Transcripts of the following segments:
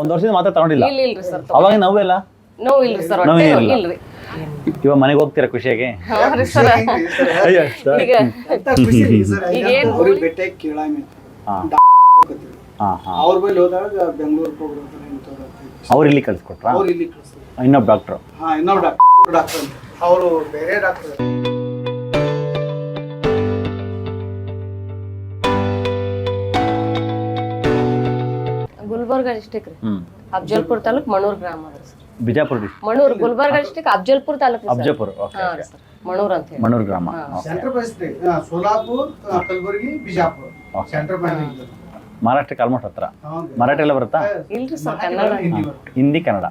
ಒಂದು ವರ್ಷದಿಂದ ಮಾತ್ರ ತಗೊಂಡಿಲ್ಲ. ಇಲ್ಲ ಇಲ್ರಿ ಸರ್ ಅವಾಗ ನೋವೆಲ್ಲ ನೋವು ಇಲ್ರಿ ಸರ್ ನೋವೇ ಹೊಟ್ಟೆ ಇಲ್ಲ. ಇಲ್ರಿ ಇವಾಗ ಮನೆಗೆ ಹೋಗ್ತೀರಾ ಖುಷಿಯಾಗಿ? ಹೌದ್ರಿ ಸರ್. ಅಯ್ಯೋ ಈಗ ಈಗ ಏನ್ ಅವ್ರಿಗೆ ಭೇಟಿ ಕೇಳಾಮಿ. ಹಾಂ. ಹೋಗತ್ತೀವಿ ಹಾಂ ಹಾಂ. ಅವ್ರ ಬಳಿ ಹೋದಾಗ ಬೆಂಗಳೂರಿಗೆ ಹೋಗ್ಬಿಡ್ತಾರೆ ಇಂಥವ್ರು ಅವ್ರು ಇಲ್ಲಿ ಕಳಿಸ್ಕೊಟ್ರಾ? ಅವ್ರು ಇಲ್ಲಿ ಕಳಿಸ್ತಾರೆ. ಇನ್ನೊಬ್ಬ ಡಾಕ್ಟ್ರು ಹಾ ಇನ್ನೊಬ್ಬ ಡಾಕ್ಟರ್ ಡಾಕ್ಟರ್ ಅವರು ಬೇರೆ ಡಾಕ್ಟರ್ ಗುಲ್ಬರ್ಗ ಡಿಸ್ಟಿಕ್ ರೀ. ಅಫ್ಜಲ್ಪುರ್ ತಾಲೂಕ್ ಮಣೂರ್ ಗ್ರಾಮ ಅದ sir. Bijapur district Manur Gulbarga district Afzalpur taluk ಅಬ್ಜಾಪುರ okay ಹಾ ರೀ ಸರ್. ಮಣೂರ್ ಅಂತ ಹೇಳಿ. ಮಣ್ಣೂರು ಗ್ರಾಮ ಓಕೆ ಸೆಂಟ್ರ್ ಬಸ್ರಿ ಸೋಲಾಪುರ್ ಆ, ಕಲಬುರಗಿ ಬಿಜಾಪುರ. ಸೆಂಟ್ರ್ ಬಸ್ ಮಹಾರಾಷ್ಟ್ರಕ್ಕೆ ಆಲ್ಮೋಸ್ಟ್ ಹತ್ರ. ಮರಾಠಿ ಎಲ್ಲ ಬರುತ್ತಾ? ಇಲ್ರಿ ಸರ್ ಕನ್ನಡ. ಹಿಂದಿ ಬರುತ್ತೆ. ಹಿಂದಿ ಕನ್ನಡ.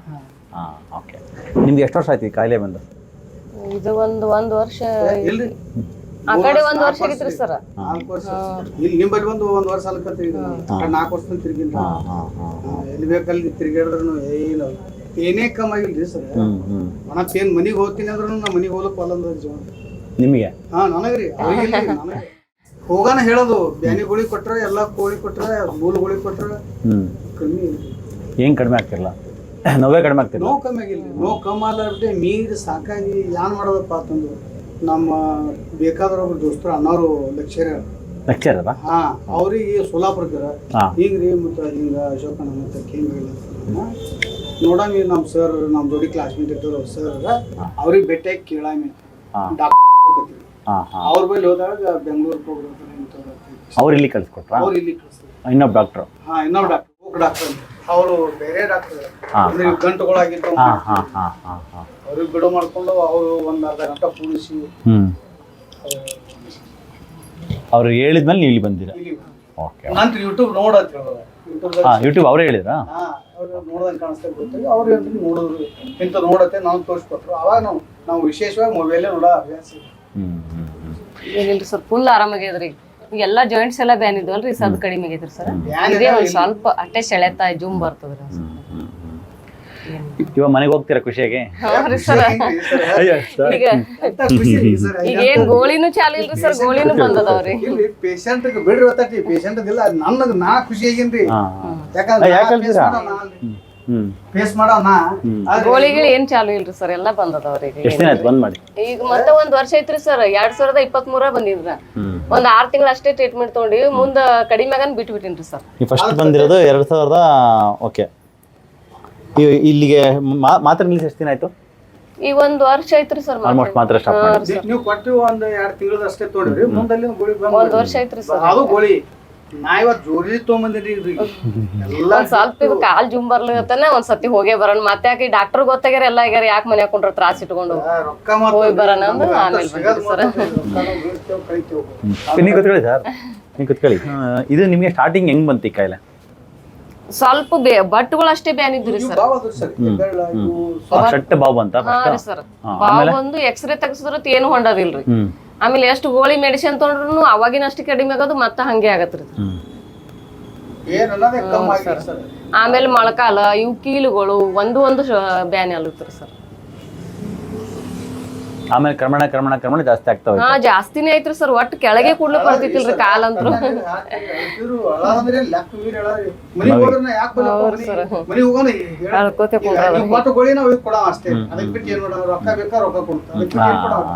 ಹಾಂ. ಓಕೆ ನಿಮ್ಗೆ ಎಷ್ಟು ವರ್ಷ ಆಯ್ತು ಈ ಕಾಯಿಲೆ ಬಂದು? ಇದು ಒಂದು ಒಂದು ವರ್ಷ ಇಲ್ರಿ. ಆ ಕಡೆ ಒಂದ್ ವರ್ಷ ಆಗಿತ್ರಿ ಸರ್ ನಾಲ್ಕು ವರ್ಷ ಇಲ್ಲಿ ನಿಮ್ಮಲ್ಲಿ ಬಂದು ಒಂದು ವರ್ಷ ಅಲ್ಕತ್ರಿ ನಾಲ್ಕು ವರ್ಷ ತಿರ್ಗಿಲ್ಲ. ಎಲ್ಲಿ ಬೇಕಲ್ಲಿ ತಿರ್ಗಾಡಿದ್ರು ಏನು ಏನೇ ಕಮ್ಮಿ ಆಗಿಲ್ರಿ ಸರ್. ಮನತ್ ಏನ್ ಮನಿಗ್ ಹೋಗ್ತೀನಿ ಅಂದ್ರೂ ನಾ ಮನಿಗ್ ಹೋಗ್ಲಕ್ ಒಲ್ಲಂದ ಜೀವನ ನಿಮಗೆ? ಹಾ ನನಗ್ರಿ. ಹೋಗಾನ ಹೇಳೋದು. ಬ್ಯಾನಿ ಗುಳಿ ಕೊಟ್ರ ಎಲ್ಲಾ ಕೋಳಿ ಕೊಟ್ರ ಮೂಲ ಗುಳಿ ಕೊಟ್ರ. ಕಮ್ಮಿ ಏನ್ ಕಡಿಮೆ ಆಗ್ತಿರಲ್ಲ ನೋವೇ ಕಡಿಮೆ ಆಗ್ತಿಲ್ಲ ನೋವು ಕಮ್ಮಿ ಆಗಿಲ್ಲ ನೋವು ಕಮ್ಮಿ ಅಲ್ಲ ಮೀರಿ ಸಾಕಾಗಿ ಏನ್ ಮಾಡೋದಪ್ಪ ಅಂತಂದು ನಮ್ಮ ಬೇಕಾದ್ರ ಒಬ್ರು ದೋಸ್ತರು ಅನ್ನೋರು ಲೆಕ್ಚರ್ ಲೆಕ್ಚರ್ ಅದ ಹಾ ಅವ್ರಿಗೆ ಸೋಲಾಪುರಕ್ಕಿರ ಹಾಂ. ಹಿಂಗ್ರಿ ಮತ್ತೆ ಹಿಂಗ ಅಶೋಕ ಮತ್ತೆ ಕೇಂದ್ರ ನೋಡಾಮಿ ನಮ್ಮ ಸರ್ ನಮ್ಮ ಜೋಡಿ ಕ್ಲಾಸ್ಮೇಟ್ ಇದ್ದವ್ರು ಸರ್ ಅವ್ರಿಗೆ ಭೇಟಿಯಾಗಿ ಕೇಳಾಮಿ ಹಾಂ. ಡಾಕ್ಟರ್ ಹಾಂ ಹಾಂ. ಅವ್ರ ಬಳಿ ಹೋದಾಗ ಬೆಂಗಳೂರಿಗೆ ಇಂಥವ್ರು ಅವ್ರು ಇಲ್ಲಿ ಕಳಿಸ್ಕೊಟ್ರಾ? ಅವ್ರು ಇಲ್ಲಿ ಕಳಿಸ್ತಾರೆ ಇನ್ನೊಬ್ಬ ಡಾಕ್ಟರ್ ಹಾ ಇನ್ನೊಬ್ಬ ಡಾಕ್ಟರ್ ಡಾಕ್ಟರ್ ಅವರು ಬೇರೆ ಡಾಕ್ಟರ್ ಹಾ, ಅಂದ್ರೆ ಇವ್ ಗಂಟುಗಳಾಗಿರ್ತಾವ. ಹಾಂ ಹಾಂ ಹಾಂ ಹಾಂ ಹಾಂ. ಅವ್ರಿಗೆ ಬಿಡು ಮಾಡ್ಕೊಂಡು ಅವರು ಒಂದು ಅರ್ಧ ಗಂಟೆ ಕೂಡಿಸಿ ಹ್ಞೂ ಅವ್ರು ಹೇಳಿದ್ಮೇಲೆ ನೀವು ಇಲ್ಲಿ ಬಂದಿರ ಇಲ್ಲಿ ಓಕೆ ನಂತರ ಯೂಟ್ಯೂಬ್ ನೋಡತ್ ಹೇಳೋದು ಯೂಟ್ಯೂಬ್ ಹಾಂ ಯೂಟ್ಯೂಬ್ ಅವರೇ ಹೇಳಿದ್ರಾ? ಹಾ ಅವ್ರು ನೋಡ್ದಂಗೆ ಕಾಣಿಸ್ತಾ ಗೊತ್ತಾಗಿ ಅವ್ರು ಹೇಳ್ತೀನಿ ನೋಡಿದ್ರು ಇಂಥ ನೋಡತ್ತೆ ನಾವು ತೋರಿಸ್ಕೊಟ್ರು. ಅವಾಗ ನಾವು ನಾವು ವಿಶೇಷವಾಗಿ ಮೊಬೈಲೇ ನೋಡೋ ಅಭ್ಯಾಸ ಇದೆ. ಈಗಿಲ್ರಿ ಸರ್ ಫುಲ್ ಆರಾಮಾಗ್ಯದ್ರಿ ಈಗ ಎಲ್ಲಾ ಜಾಯಿಂಟ್ಸ್ ಎಲ್ಲ ಬ್ಯಾನ್ ಇದ್ವಲ್ರಿ ಸದ್ ಕಡಿಮೆ ಆಗೈತ್ರಿ ಸರ್? ಬ್ಯಾನ್ ಇದೇ ಒಂದ್ ಸ್ವಲ್ಪ ಅಟ್ಟೆ ಸೆಳೆತ ಜುಮ್ ಬರ್ತದ್ರಿ ಒಂದ್ ಸ್ವಲ್ಪ. ಇವಾಗ ಮನೆಗೆ ಹೋಗ್ತೀರಾ ಖುಷಿಯಾಗಿ? ಹೌದ್ರಿ ಸರ್. ಅಯ್ಯೋ ಸರ್. ಈಗ ಈಗ ಏನ್ ಗೋಳಿನೂ ಚಾಲು ಇಲ್ರಿ ಸರ್ ಗೋಳಿನೂ ಬಂದದವ್ರಿ. ಇಲ್ಲಿ ಪೇಷಂಟ್ ಬಿಡ್ರಿ ಗೊತ್ತಾಗ್ತಿ ಪೇಷಂಟ್ ಇಲ್ಲ ನನಗೆ ನಾ ಖುಷಿ ಆಗಿನ್ರಿ. ಹಾಂ. ಹಾಂ ಯಾಕಂದ್ರೆ ಯಾಕ್ ಹೇಳ್ತೀರಾ? ಹ್ಞೂ ಫೇಸ್ ಮಾಡೋಣ ಗೋಳಿಗಳು ಏನ್ ಚಾಲು ಇಲ್ರಿ ಸರ್ ಎಲ್ಲ ಬಂದದವ್ರಿ ಈಗ ಎಷ್ಟು ದಿನ ಆಯ್ತು? ಬಂದ್ ಮಾಡಿ. ಈಗ ಮತ್ತೆ ಒಂದ್ ವರ್ಷ ಐತ್ರಿ ಸರ್ ಎರಡ್ ಸಾವಿರದ ಇಪ್ಪತ್ತ್ ಮೂರ ಬಂದಿದ್ರ ಒಂದ್ ಆರ್ ತಿಂಗಳ ಅಷ್ಟೇ ಟ್ರೀಟ್ಮೆಂಟ್ ತಗೊಂಡಿ ಮುಂದ ಕಡಿಮೆ ಆಗನ್ ಬಿಟ್ಟು ಬಿಟ್ಟಿನ್ರಿ ಸರ್ ಫಸ್ಟ್ ಬಂದಿರೋದು ಎರಡ್ ಸಾವಿರದ ಓಕೆ ಇಲ್ಲಿಗೆ ಮಾ- ಮಾತ್ರ ನಿಲ್ಲಿಸಿ ಎಷ್ಟು ದಿನ ಆಯ್ತು? ಈ ಒಂದ್ ವರ್ಷ ಐತ್ರಿ ಸರ್ ಆಲ್ಮೋಸ್ಟ್ ಮಾತ್ರ ಸ್ಟಾಪ್ ಮಾಡಿ ನೀವು ಕೊಟ್ಟು ಒಂದ್ ಎರಡ್ ತಿಂಗಳದ ಅಷ್ಟೇ ತೊಗೊಂಡ್ರಿ ಮುಂದಲ್ಲಿ ಗೋಳಿ ಬಂದ್ ಒಂದು ವರ್ಷ ಐತ್ರಿ ಸರ್. ಅದು ಗೋಳಿ. ನಾ ಇವತ್ತು ಜೋರಿ ತೊಗೊಂಬಂದಿರಿ ಎಲ್ಲ ಒಂದ್ ಸ್ವಲ್ಪ ಇದು ಕಾಲ್ ಜುಮ್ ಬರ್ಲತ್ತನ ಒಂದ್ ಸತಿ ಹೋಗೇ ಬರೋಣ. ಮತ್ತೆ ಯಾಕೆ ಡಾಕ್ಟರ್ ಗೊತ್ತಾಗ್ಯಾರ ಎಲ್ಲ ಆಗ್ಯಾರ ಯಾಕೆ ಮನೆ ಕುಂಡ್ರ ತ್ರಾಸ ಇಟ್ಕೊಂಡು? ರೊಕ್ಕ ಮಾತ್ರ ಹೋಗಿ ಬರೋಣ ಅಂದ್ರೆ ನಮ್ಗೆ ಆಮೇಲೆ ಸಿಗೋದ್ ಸರ್. ಬೀಳ್ತೇವ್, ಕಳಿತೇವ್. ನೀವು ಕುತ್ಕೊಳ್ಳಿ ಸರ್. ನೀವು ಕುತ್ಕೊಳ್ಳಿ. ಆ, ಇದು ನಿಮಗೆ ಸ್ಟಾರ್ಟಿಂಗ್ ಹೆಂಗ್ ಬಂತಿ ಈ ಕಾಯಿಲೆ? ಸ್ವಲ್ಪ ಬೇ ಬಟ್ಟುಗಳು ಅಷ್ಟೇ ಬ್ಯಾನ್ ಇದ್ರಿ ಸರ್. ಶಟ್ಟ ಅಂತ ಹಾ ಸರ್ ಬಾವು ಒಂದು ಎಕ್ಸ್ರೇ ತೆಗ್ಸಿದ್ರ ಏನು ಹೊಂಡದಿಲ್ರಿ. ಆಮೇಲೆ ಎಷ್ಟು ಗೋಳಿ ಮೆಡಿಸಿನ್ ತೊಗೊಂಡ್ರು ಅವಾಗಿನ ಅಷ್ಟು ಕಡಿಮೆ ಆಗೋದು ಮತ್ತೆ ಹಂಗೆ ಆಗತ್ರಿ ಆಮೇಲೆ ಮೊಳಕಾಲ ಇವು ಕೀಲುಗಳು ಒಂದು ಒಂದು ಬ್ಯಾನ್ ಆಲತ್ರಿ ಸರ್ ಆಮೇಲೆ ಕ್ರಮಣ ಕ್ರಮಣ ಕ್ರಮಣ ಜಾಸ್ತಿ ಆಗ್ತಾ ಹೋಯ್ತು. ಹಾ ಜಾಸ್ತಿನೇ ಐತ್ರಿ ಸರ್. ಒಟ್ಟು ಕೆಳಗೆ ಕೂಡ್ಲಿಕ್ ಬರ್ತಿತ್ತಿಲ್ರಿ ಕಾಲಂತ್ರು ಇವ್ರು ಕೇಳಲ್ಕು ಲೆಕ್ಕ ಮೀರಿ ಅಳಾರಿ. ಮನಿಗ್ ಹೋದ್ರೆ ನಾ ಯಾಕ್ ಬರಲ್ಲಪ್ಪ ಮನಿಗ್? ಮನಿಗ್ ಹೋಗೋಣ ಹೇಳ. ಅಳ್ಕೋತೆ ಈಗ ಗೋಳಿ ನಾವು ಕೊಡ ಅಷ್ಟೇ. ಅದಕ್ಕೆ ಬಿಟ್ಟು ಏನ್ ಮಾಡೋದು? ರೊಕ್ಕ ಬೇಕಾ ರೊಕ್ಕ ಕೊಡ್ತಾರೆ. ಅದಕ್ಕೆ ಬಿಟ್ಟು ಏನ್ ಕೊಡೋದು?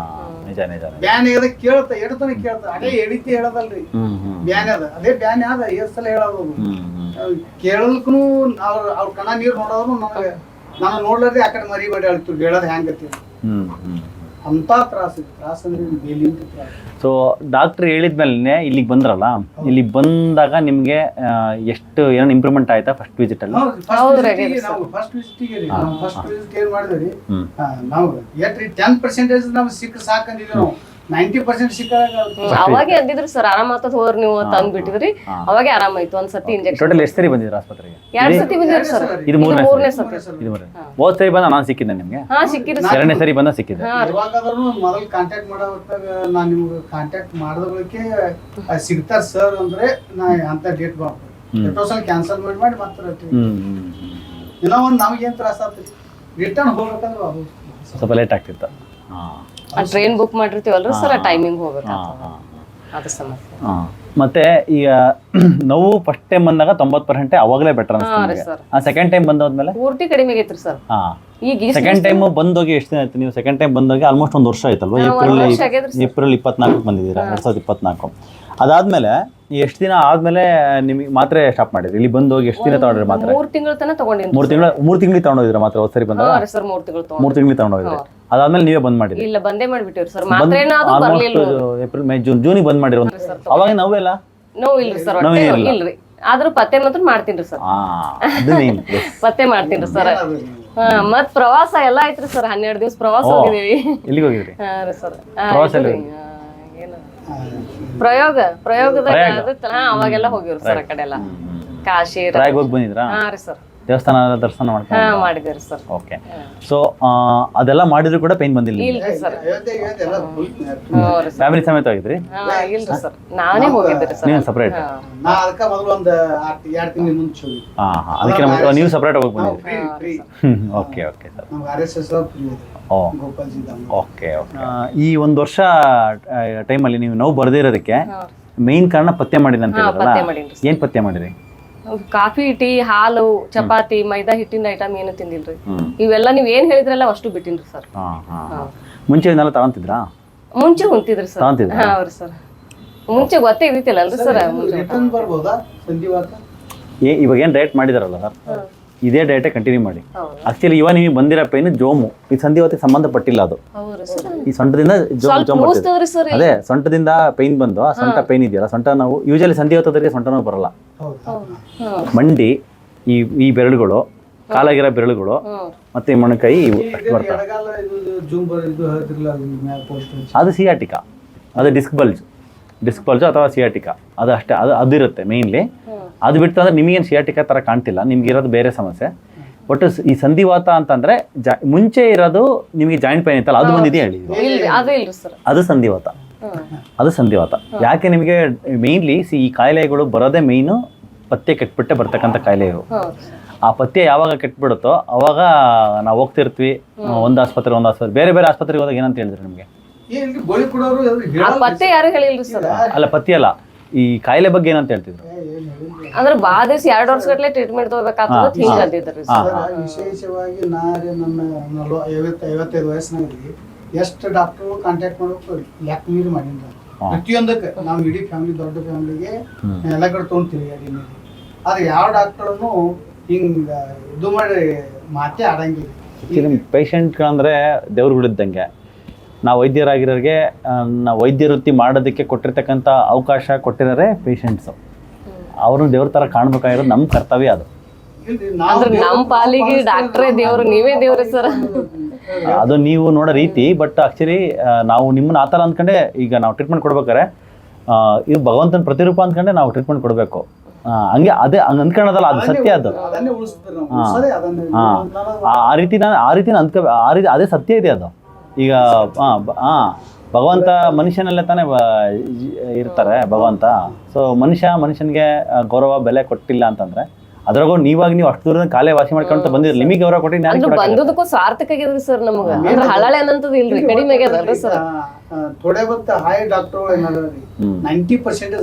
ನಿಜ ನಿಜ ನಿಜ. ಬ್ಯಾನ್ ಅದ ಕೇಳ್ತ ಎಡತನ ಕೇಳ್ತ. ಅದೇ ಎಡಿತಿ ಹೇಳದಲ್ರಿ. ಹ್ಮ್ ಹ್ಮ್ ಬ್ಯಾನ್ ಅದ. ಅದೇ ಬ್ಯಾನ್ ಅದ ಎಷ್ಟ್ ಸಲ ಹೇಳೋದು. ಹ್ಮ್ ಹ್ಮ್. ಕೇಳಲ್ಕೂ ಅವ್ರ ಅವ್ರ ಕಣ ನೀರ್ ನೋಡೋರು ನನಗೆ ನಾನು ನೋಡ್ಲಾರ್ದೆ ಆ ಕಡೆ ಮರಿ ಮಾಡಿ ಅಳ್ತು ಹೇಳೋದು ಹೆಂಗತಿ ಹ್ಮ್ ಹ್ಮ್. ಅಂತ ತ್ರಾಸ ಇದೆ. ತ್ರಾಸ ಅಂದ್ರೆ ಬೇಲಿ ಅಂತ ತ್ರಾಸ ಸೊ ಡಾಕ್ಟರ್ ಹೇಳಿದ್ಮೇಲೆ ಇಲ್ಲಿಗೆ ಬಂದ್ರಲ್ಲ? ಇಲ್ಲಿ ಬಂದಾಗ ನಿಮ್ಗೆ ಎಷ್ಟು ಏನೋ ಇಂಪ್ರೂವ್ಮೆಂಟ್ ಆಯ್ತಾ ಫಸ್ಟ್ ವಿಸಿಟ್ ಅಲ್ಲಿ? ನಾವು ಫಸ್ಟ್ ವಿಸಿಟಿಗೆ ರೀ ನಾವು ಫಸ್ಟ್ ವಿಸಿಟ್ ಏನ್ ಮಾಡಿದ್ರಿ ನಾವು ಎಟ್ರಿ ಟೆನ್ ಪರ್ಸೆಂಟೇಜ್ ನಮ್ಗೆ ಸಿಕ್ಕ ನಾವು. ನೈಂಟಿ ಪರ್ಸೆಂಟ್ ಸಿಕ್ಕಾಗ ಅವಾಗೆ ಅಂದಿದ್ರು ಸರ್ ಆರಾಮ ಆತದ ಹೋರ್ ನೀವು ತಂದ್ ಬಿಟ್ಟಿದ್ರಿ ಅವಾಗೆ ಆರಾಮಾಯ್ತು ಒಂದ್ ಸತಿ ಇಂಜೆಕ್ಷನ್ ಟೋಟಲ್ ಎಷ್ಟು ಸರಿ ಬಂದಿದ್ರು ಆಸ್ಪತ್ರೆಗೆ? ಎರಡು ಸತಿ ಬಂದಿದ್ರು ಸರ್. ಇದು ಮೂರನೇ ಮೂರನೇ ಸರಿ. ಸತಿ. ಇದು ಮೂರನೇ. ಹೋದ್ ಸರಿ ಬಂದ ನಾನು ಸಿಕ್ಕಿದ್ದೆ ನಿಮ್ಗೆ? ಹಾ ಸಿಕ್ಕಿದ್ರು ಸರ್. ಎರಡನೇ ಸರಿ ಬಂದ ಸಿಕ್ಕಿದ್ದೆ. ಇವಾಗಾದ್ರೂ ಮೊದಲು ಕಾಂಟ್ಯಾಕ್ಟ್ ಮಾಡೋ ಹೊತ್ತಾಗ ನಾನು ನಿಮ್ಗೆ ಕಾಂಟ್ಯಾಕ್ಟ್ ಮಾಡಿದಕ್ಕೆ ಸಿಗ್ತಾರ ಸರ್ ಅಂದ್ರೆ ನಾ ಅಂತ ಡೇಟ್ ಸಲ ಕ್ಯಾನ್ಸಲ್ ಮಾಡಿ ಮಾಡಿ ಹ್ಮ್ ಇನ್ನೂ ಒಂದು ನಮಗೇನು ತ್ರಾಸ ಆಗ್ತದೆ ರಿಟರ್ನ್ ಹೋಗ್ಬೇಕಂದ್ರೆ ಸ್ವಲ್ಪ ಲೇಟ್ ಆಗ್ತಿತ್ತು. ಹಾ. ಟ್ರೈನ್ ಬುಕ್ ಮಾಡಿರ್ತೀವಲ್ರಿ ಸರ್? ಟೈಮಿಂಗ್ ಹೋಗ್ಬೇಕು ಅದು ಸಮಸ್ಯೆ ಮತ್ತೆ ಈಗ ನೋವು ಫಸ್ಟ್ ಟೈಮ್ ಬಂದಾಗ ತೊಂಬತ್ತು ಪರ್ಸೆಂಟ್ ಅವಾಗಲೇ ಬೆಟರ್ ಆ ಸೆಕೆಂಡ್ ಟೈಮ್ ಬಂದೋದ್ಮೇಲೆ? ಪೂರ್ತಿ ಕಡಿಮೆ ಆಗೈತ್ರಿ ಸರ್. ಹಾ. ಈಗ ಸೆಕೆಂಡ್ ಟೈಮ್ ಬಂದೋಗಿ ಎಷ್ಟು ದಿನ ಆಯ್ತು? ನೀವು ಸೆಕೆಂಡ್ ಟೈಮ್ ಬಂದೋಗಿ ಆಲ್ಮೋಸ್ಟ್ ಒಂದು ವರ್ಷ ಆಯ್ತಲ್ವಾ? ಏಪ್ರಿಲ್. ಏಪ್ರಿಲ್ ಇಪ್ಪತ್ನಾಲ್ಕು ಬಂದಿದ್ದೀರಾ? ಎರಡ್ ಸಾವಿರದ ಇಪ್ಪತ್ನಾಲ್ಕು. ಅದಾದ್ಮೇಲೆ ಎಷ್ಟು ದಿನ ಆದ್ಮೇಲೆ ನಿಮಗೆ ಮಾತ್ರೆ ಸ್ಟಾಪ್ ಮಾಡಿದ್ರಿ? ಇಲ್ಲಿ ಬಂದು ಹೋಗಿ ಎಷ್ಟು ದಿನ ತಗೊಂಡ್ರಿ ಮಾತ್ರ? ಮೂರ್ ತಿಂಗಳ ತನಕ ತಗೊಂಡಿನಿ ಮೂರು ತಿಂಗಳು ಮೂರು ತಿಂಗಳಿಗೆ ತಗೊಂಡೋಗಿದ್ರ ಮಾತ್ರ? ಒಂದ್ ಸರಿ ಬಂದಾಗ ಸರ್ ಮೂರ್ ತಿಂಗಳು ತಗೊಂಡು ಮೂರು ತಿಂಗಳಿಗೆ ತಗೊಂಡೋಗಿದ್ರಿ. ಅದಾದ್ಮೇಲೆ ನೀವೇ ಬಂದ್ ಮಾಡಿದ್ರಿ? ಇಲ್ಲ ಬಂದೇ ಮಾಡ್ಬಿಟ್ಟಿವ್ರಿ ಸರ್. ಮಾತ್ರ ಏನಾದ್ರು ಬರ್ಲಿಲ್ಲ ಆಲ್ಮೋಸ್ಟ್ ಏಪ್ರಿಲ್ ಮೇ ಜೂನ್ ಜೂನಿಗೆ ಬಂದ್ ಮಾಡಿರೋ ಅವಾಗ ನೋವೆಲ್ಲ ನೋವು ಇಲ್ರಿ ಸರ್ ಹೊಟ್ಟೆ ರೀ ಇಲ್ರಿ. ಆದ್ರೂ ಪತ್ತೆ ಮಾತ್ರ ಮಾಡ್ತೀನಿ ಸರ್. ಪತ್ತೆ ಮಾಡ್ತೀನಿ ಸರ್. ಹಾ ಮತ್ ಪ್ರವಾಸ ಎಲ್ಲ ಐತ್ರಿ ಸರ್ ಹನ್ನೆರಡು ದಿವಸ ಪ್ರವಾಸ ಹೋಗಿದೀವಿ ಎಲ್ಲಿಗೆ ಹೋಗಿದ್ರಿ? ಹಾ ರೀ ಸರ್. ಪ್ರವಾಸ ಪ್ರಯೋಗ ಪ್ರಯೋಗದಾಗ ಆಗುತ್ತಲ್ಲ ಅವಾಗೆಲ್ಲ ಹೋಗಿವ್ರಿ ಸರ್ ಆ ಕಡೆ ಎಲ್ಲ ಕಾಶಿ ಹೋಗಿ ಬಂದಿದ್ರಾ? ಹಾ ರೀ ಸರ್. ದೇವಸ್ಥಾನ ಎಲ್ಲ ದರ್ಶನ ಮಾಡ್ಕೊಂಡು ಸರ್. ಓಕೆ ಸೊ ಅದೆಲ್ಲ ಮಾಡಿದ್ರು ಕೂಡ ಪೈನ್ ಬಂದಿಲ್ಲ ಇಲ್ರಿ ಸರ್. ಫ್ಯಾಮಿಲಿ ಸಮೇತ ಹೋಗಿದ್ರಿ? ಹಾ ಇಲ್ರಿ ಸರ್. ನಾನೇ ಹೋಗಿದ್ರಿ ಸರ್. ನೀವು ಸಪ್ರೇಟ್ ಹಾ. ನಾ ಅದಕ್ಕ ಮೊದಲು ಒಂದು ಎರಡು ತಿಂಗಳ ಮುಂಚೆ ಹೋಗಿ ಹಾ ಹಾ. ಅದಕ್ಕೆ ನಮ್ಗೆ ನೀವು ಸಪ್ರೇಟ್ ಹೋಗಿ ಬಂದಿದ್ರಿ free free okay okay sir ನಮ್ಗೆ ಆರ್ ಎಸ್ ಎಸ್ ಫ್ರೀ ಇದೆ ಓ. ಗೋಪಾಲ್ಜಿ ಧಾಮ. ಓಕೆ ಓಕೆ ಈ ಒಂದು ವರ್ಷ ಟೈಮಲ್ಲಿ ನೀವು ನೋವು ಬರದೇ ಇರೋದಕ್ಕೆ ಮೇನ್ ಕಾರಣ ಪತ್ತೆ ಮಾಡಿದ ಅಂತ ಹಾ, ಹೇಳಿದ್ರಲ್ಲ? ಪತ್ತೆ ಏನ್ ಪತ್ತೆ ಮಾಡಿರಿ ಕಾಫಿ ಟೀ ಹಾಲು ಚಪಾತಿ ಮೈದಾ ಹಿಟ್ಟಿನ ಐಟಮ್ ಏನು ತಿಂದಿಲ್ರಿ? ಇವೆಲ್ಲ ನೀವ್ ಏನ್ ಹೇಳಿದ್ರಲ್ಲ ಅಷ್ಟು ಬಿಟ್ಟಿನ್ರಿ ಸರ್ ಹಾ ಹಾ ಹಾ. ಮುಂಚೆ ಇದನ್ನೆಲ್ಲ ತಗೊಂತಿದ್ರಾ? ಮುಂಚೆ ಹೊಂತಿದ್ರಿ ಸರ್ ತಗೊಂತಿದ್ರಾ? ಹಾ ಸರ್ ಮುಂಚೆ ಗೊತ್ತೇ ಇದ್ದಿತ್ತಿಲ್ಲ ಅಲ್ರಿ ಸರ್ ಮುಂಚೆ ರಿಟರ್ನ್ ಬರ್ಬೋದಾ ಸಂಧಿವಾತ ಏ ಇವಾಗ ಏನು ರೇಟ್ ಮಾಡಿದಾರಲ್ಲ ಸರ್ ಇದೇ ಡಯಟೇ ಕಂಟಿನ್ಯೂ ಮಾಡಿ. ಆಕ್ಚುಲಿ ಇವಾಗ ನಿಮಗೆ ಬಂದಿರೋ ಪೈನ್ ಜೋಮು ಈ ಸಂಧಿವತ್ತಿಗೆ ಸಂಬಂಧಪಟ್ಟಿಲ್ಲ ಅದು. ಈ ಸೊಂಟದಿಂದ ಜೋಮ್ ಜೋಮ್ ಬರ್ತಿದೆ. ಅದೇ ಸೊಂಟದಿಂದ ಪೈನ್ ಬಂದು ಆ ಸೊಂಟ ಪೈನ್ ಇದೆಯಲ್ಲ ಸೊಂಟ ನಾವು ಯೂಶಲಿ ಸಂಧಿವತ್ತದರಿಗೆ ಸೊಂಟ ನೋವು ಬರಲ್ಲ. ಹೌದಾ. ಮಂಡಿ ಈ ಈ ಬೆರಳುಗಳು ಕಾಲಾಗಿರೋ ಬೆರಳುಗಳು ಮತ್ತೆ ಈ ಮೊಣಕೈ ಇವು ಅಷ್ಟು ಬರ್ತವೆ ಅದು ಸಿಯಾಟಿಕಾ ಅದು ಡಿಸ್ಕ್ ಬಲ್ಜ್ ಡಿಸ್ಕ್ ಬಲ್ಜ್ ಅಥವಾ ಸಿಯಾಟಿಕಾ ಅದು ಅಷ್ಟೇ ಅದು ಅದಿರುತ್ತೆ ಮೇಯ್ನ್ಲಿ ಅದು ಬಿಟ್ಟು ಅಂದರೆ ನಿಮಗೇನು ಶಿಯಾಟಿಕ ಥರ ಕಾಣ್ತಿಲ್ಲ ನಿಮ್ಗೆ ಇರೋದು ಬೇರೆ ಸಮಸ್ಯೆ. ಒಟ್ಟು ಈ ಸಂಧಿವಾತ ಅಂತಂದ್ರೆ ಜಾ ಮುಂಚೆ ಇರೋದು ನಿಮಗೆ ಜಾಯಿಂಟ್ ಪೈನ್ ಇತ್ತಲ್ಲ ಅದು ಬಂದಿದೆ ಹೇಳಿ? ಅದು ಸರ್. ಅದು ಸಂಧಿವಾತ. ಅದು ಸಂಧಿವಾತ. ಯಾಕೆ ನಿಮಗೆ ಮೇಯ್ನ್ಲಿ ಸಿ ಈ ಕಾಯಿಲೆಗಳು ಬರೋದೇ ಮೇಯ್ನು ಪತ್ತೆ ಕೆಟ್ಬಿಟ್ಟೆ ಬರ್ತಕ್ಕಂಥ ಕಾಯಿಲೆಗಳು ಇವು ಆ ಪತ್ತೆ ಯಾವಾಗ ಕೆಟ್ಬಿಡುತ್ತೋ ಅವಾಗ ನಾವು ಹೋಗ್ತಿರ್ತೀವಿ. ಒಂದು ಆಸ್ಪತ್ರೆ ಒಂದು ಆಸ್ಪತ್ರೆ ಬೇರೆ ಬೇರೆ ಆಸ್ಪತ್ರೆಗೆ ಹೋದಾಗ ಏನಂತ ಹೇಳಿದ್ರು ನಿಮಗೆ? ಏನ್ರಿ ಗೋಳಿ ಕೊಡೋರು ಎಲ್ರು ಆ ಪತ್ತೆ ಯಾರು ಹೇಳಿಲ್ರಿ ಸರ್? ಅಲ್ಲ ಪಥ್ಯ ಅಲ್ಲ. ಈ ಕಾಯಿಲೆ ಬಗ್ಗೆ ಏನಂತ ಹೇಳ್ತಿದ್ರು? ಅಂದ್ರೆ ಬಾ ದಿವಸ ಎರಡ್ ವರ್ಷ ಗಟ್ಲೆ ಟ್ರೀಟ್ಮೆಂಟ್ ತಗೋಬೇಕಾಗ್ತದೆ ಹಿಂಗ ಸರ್, ವಿಶೇಷವಾಗಿ ನಾ ರೀ ನನ್ನ ನಲ್ವ ಐವತ್ತು ಐವತ್ತೈದು ವಯಸ್ಸಿನಲ್ಲಿ ಎಷ್ಟು ಡಾಕ್ಟರ್ ಕಾಂಟ್ಯಾಕ್ಟ್ ಮಾಡಬೇಕು ಲೆಕ್ಕ ನೀರು ಮಾಡೀನಿ ಹಾ. ಪ್ರತಿಯೊಂದಕ್ಕೆ. ನಾವು ಇಡೀ ಫ್ಯಾಮಿಲಿ ದೊಡ್ಡ ಫ್ಯಾಮಿಲಿಗೆ ಎಲ್ಲ ಕಡೆ ತೊಗೊಂತೀವಿ ಅಡಿ ಮೇಲೆ ಆದ್ರೆ ಯಾವ ಡಾಕ್ಟರ್ನು ಹಿಂಗ ಇದು ಮಾಡಿ ಮಾತೇ ಆಡಂಗಿಲ್ಲ. ಪೇಷಂಟ್ಗಳಂದ್ರೆ ದೇವ್ರುಗಳಿದ್ದಂಗೆ ನಾವು ವೈದ್ಯರಾಗಿರೋರಿಗೆ ನಾವು ವೈದ್ಯ ವೃತ್ತಿ ಮಾಡೋದಕ್ಕೆ ಕೊಟ್ಟಿರ್ತಕ್ಕಂಥ ಅವಕಾಶ ಕೊಟ್ಟಿರೋರೆ ಪೇಷಂಟ್ಸು ಅವ್ರನ್ನ ದೇವ್ರ ಥರ ಕಾಣ್ಬೇಕಾಗಿರೋದು ನಮ್ಮ ಕರ್ತವ್ಯ ಅದು. ನಮ್ಮ ಪಾಲಿಗೆ ಡಾಕ್ಟ್ರೇ ದೇವರು ನೀವೇ ದೇವ್ರಿ ಸರ್. ಅದು ನೀವು ನೋಡೋ ರೀತಿ ಬಟ್ ಆ್ಯಕ್ಚುಲಿ ನಾವು ನಿಮ್ಮನ್ನ ಆ ಥರ ಅಂದ್ಕೊಂಡೆ ಈಗ ನಾವು ಟ್ರೀಟ್ಮೆಂಟ್ ಕೊಡ್ಬೇಕಾರೆ ಇದು ಭಗವಂತನ ಪ್ರತಿರೂಪ ಅಂದ್ಕೊಂಡೆ ನಾವು ಟ್ರೀಟ್ಮೆಂಟ್ ಕೊಡಬೇಕು. ಹಂಗೆ ಅದೇ ಹಂಗೆ ಅಂದ್ಕೊಳ್ಳೋದಲ್ಲ ಅದು ಸತ್ಯ ಅದು. ಹಾಂ. ಆ ರೀತಿ ನಾನು ಆ ರೀತಿ ಅಂದ್ಕೊ ಆ ರೀತಿ ಅದೇ ಸತ್ಯ ಇದೆ ಅದು. ಈಗ ಹಾಂ ಹಾಂ ಭಗವಂತ ಮನುಷ್ಯನಲ್ಲೇ ತಾನೇ ಇರ್ತಾರೆ ಭಗವಂತ. ಸೊ ಮನುಷ್ಯ ಮನುಷ್ಯನಿಗೆ ಗೌರವ ಬೆಲೆ ಕೊಟ್ಟಿಲ್ಲ ಅಂತಂದ್ರೆ ಅದ್ರಾಗೂ ನೀವಾಗ ನೀವು ಅಷ್ಟು ದೂರದ ಕಾಲೇ ವಾಸಿ ಮಾಡ್ಕೊಂತ ಬಂದಿರಿ. ನಿಮಗೆ ಗೌರವ ಕೊಟ್ಟಿ ನಾನು ಬಂದದಕ್ಕೂ ಸಾರ್ಥಕ ಆಗಿದ್ರಿ ಸರ್ ನಮಗ. ಅಂದ್ರೆ ಹಳಳೆ ಅನ್ನಂತದ್ದು ಇಲ್ರಿ ಕಡಿಮೆ ಆಗ್ಯದಲ್ರಿ ಸರ್. ಥೋಡೆ ಬತ್ತ ಹಾಯ್ ಡಾಕ್ಟರ್. ನೈಂಟಿ ಪರ್ಸೆಂಟ್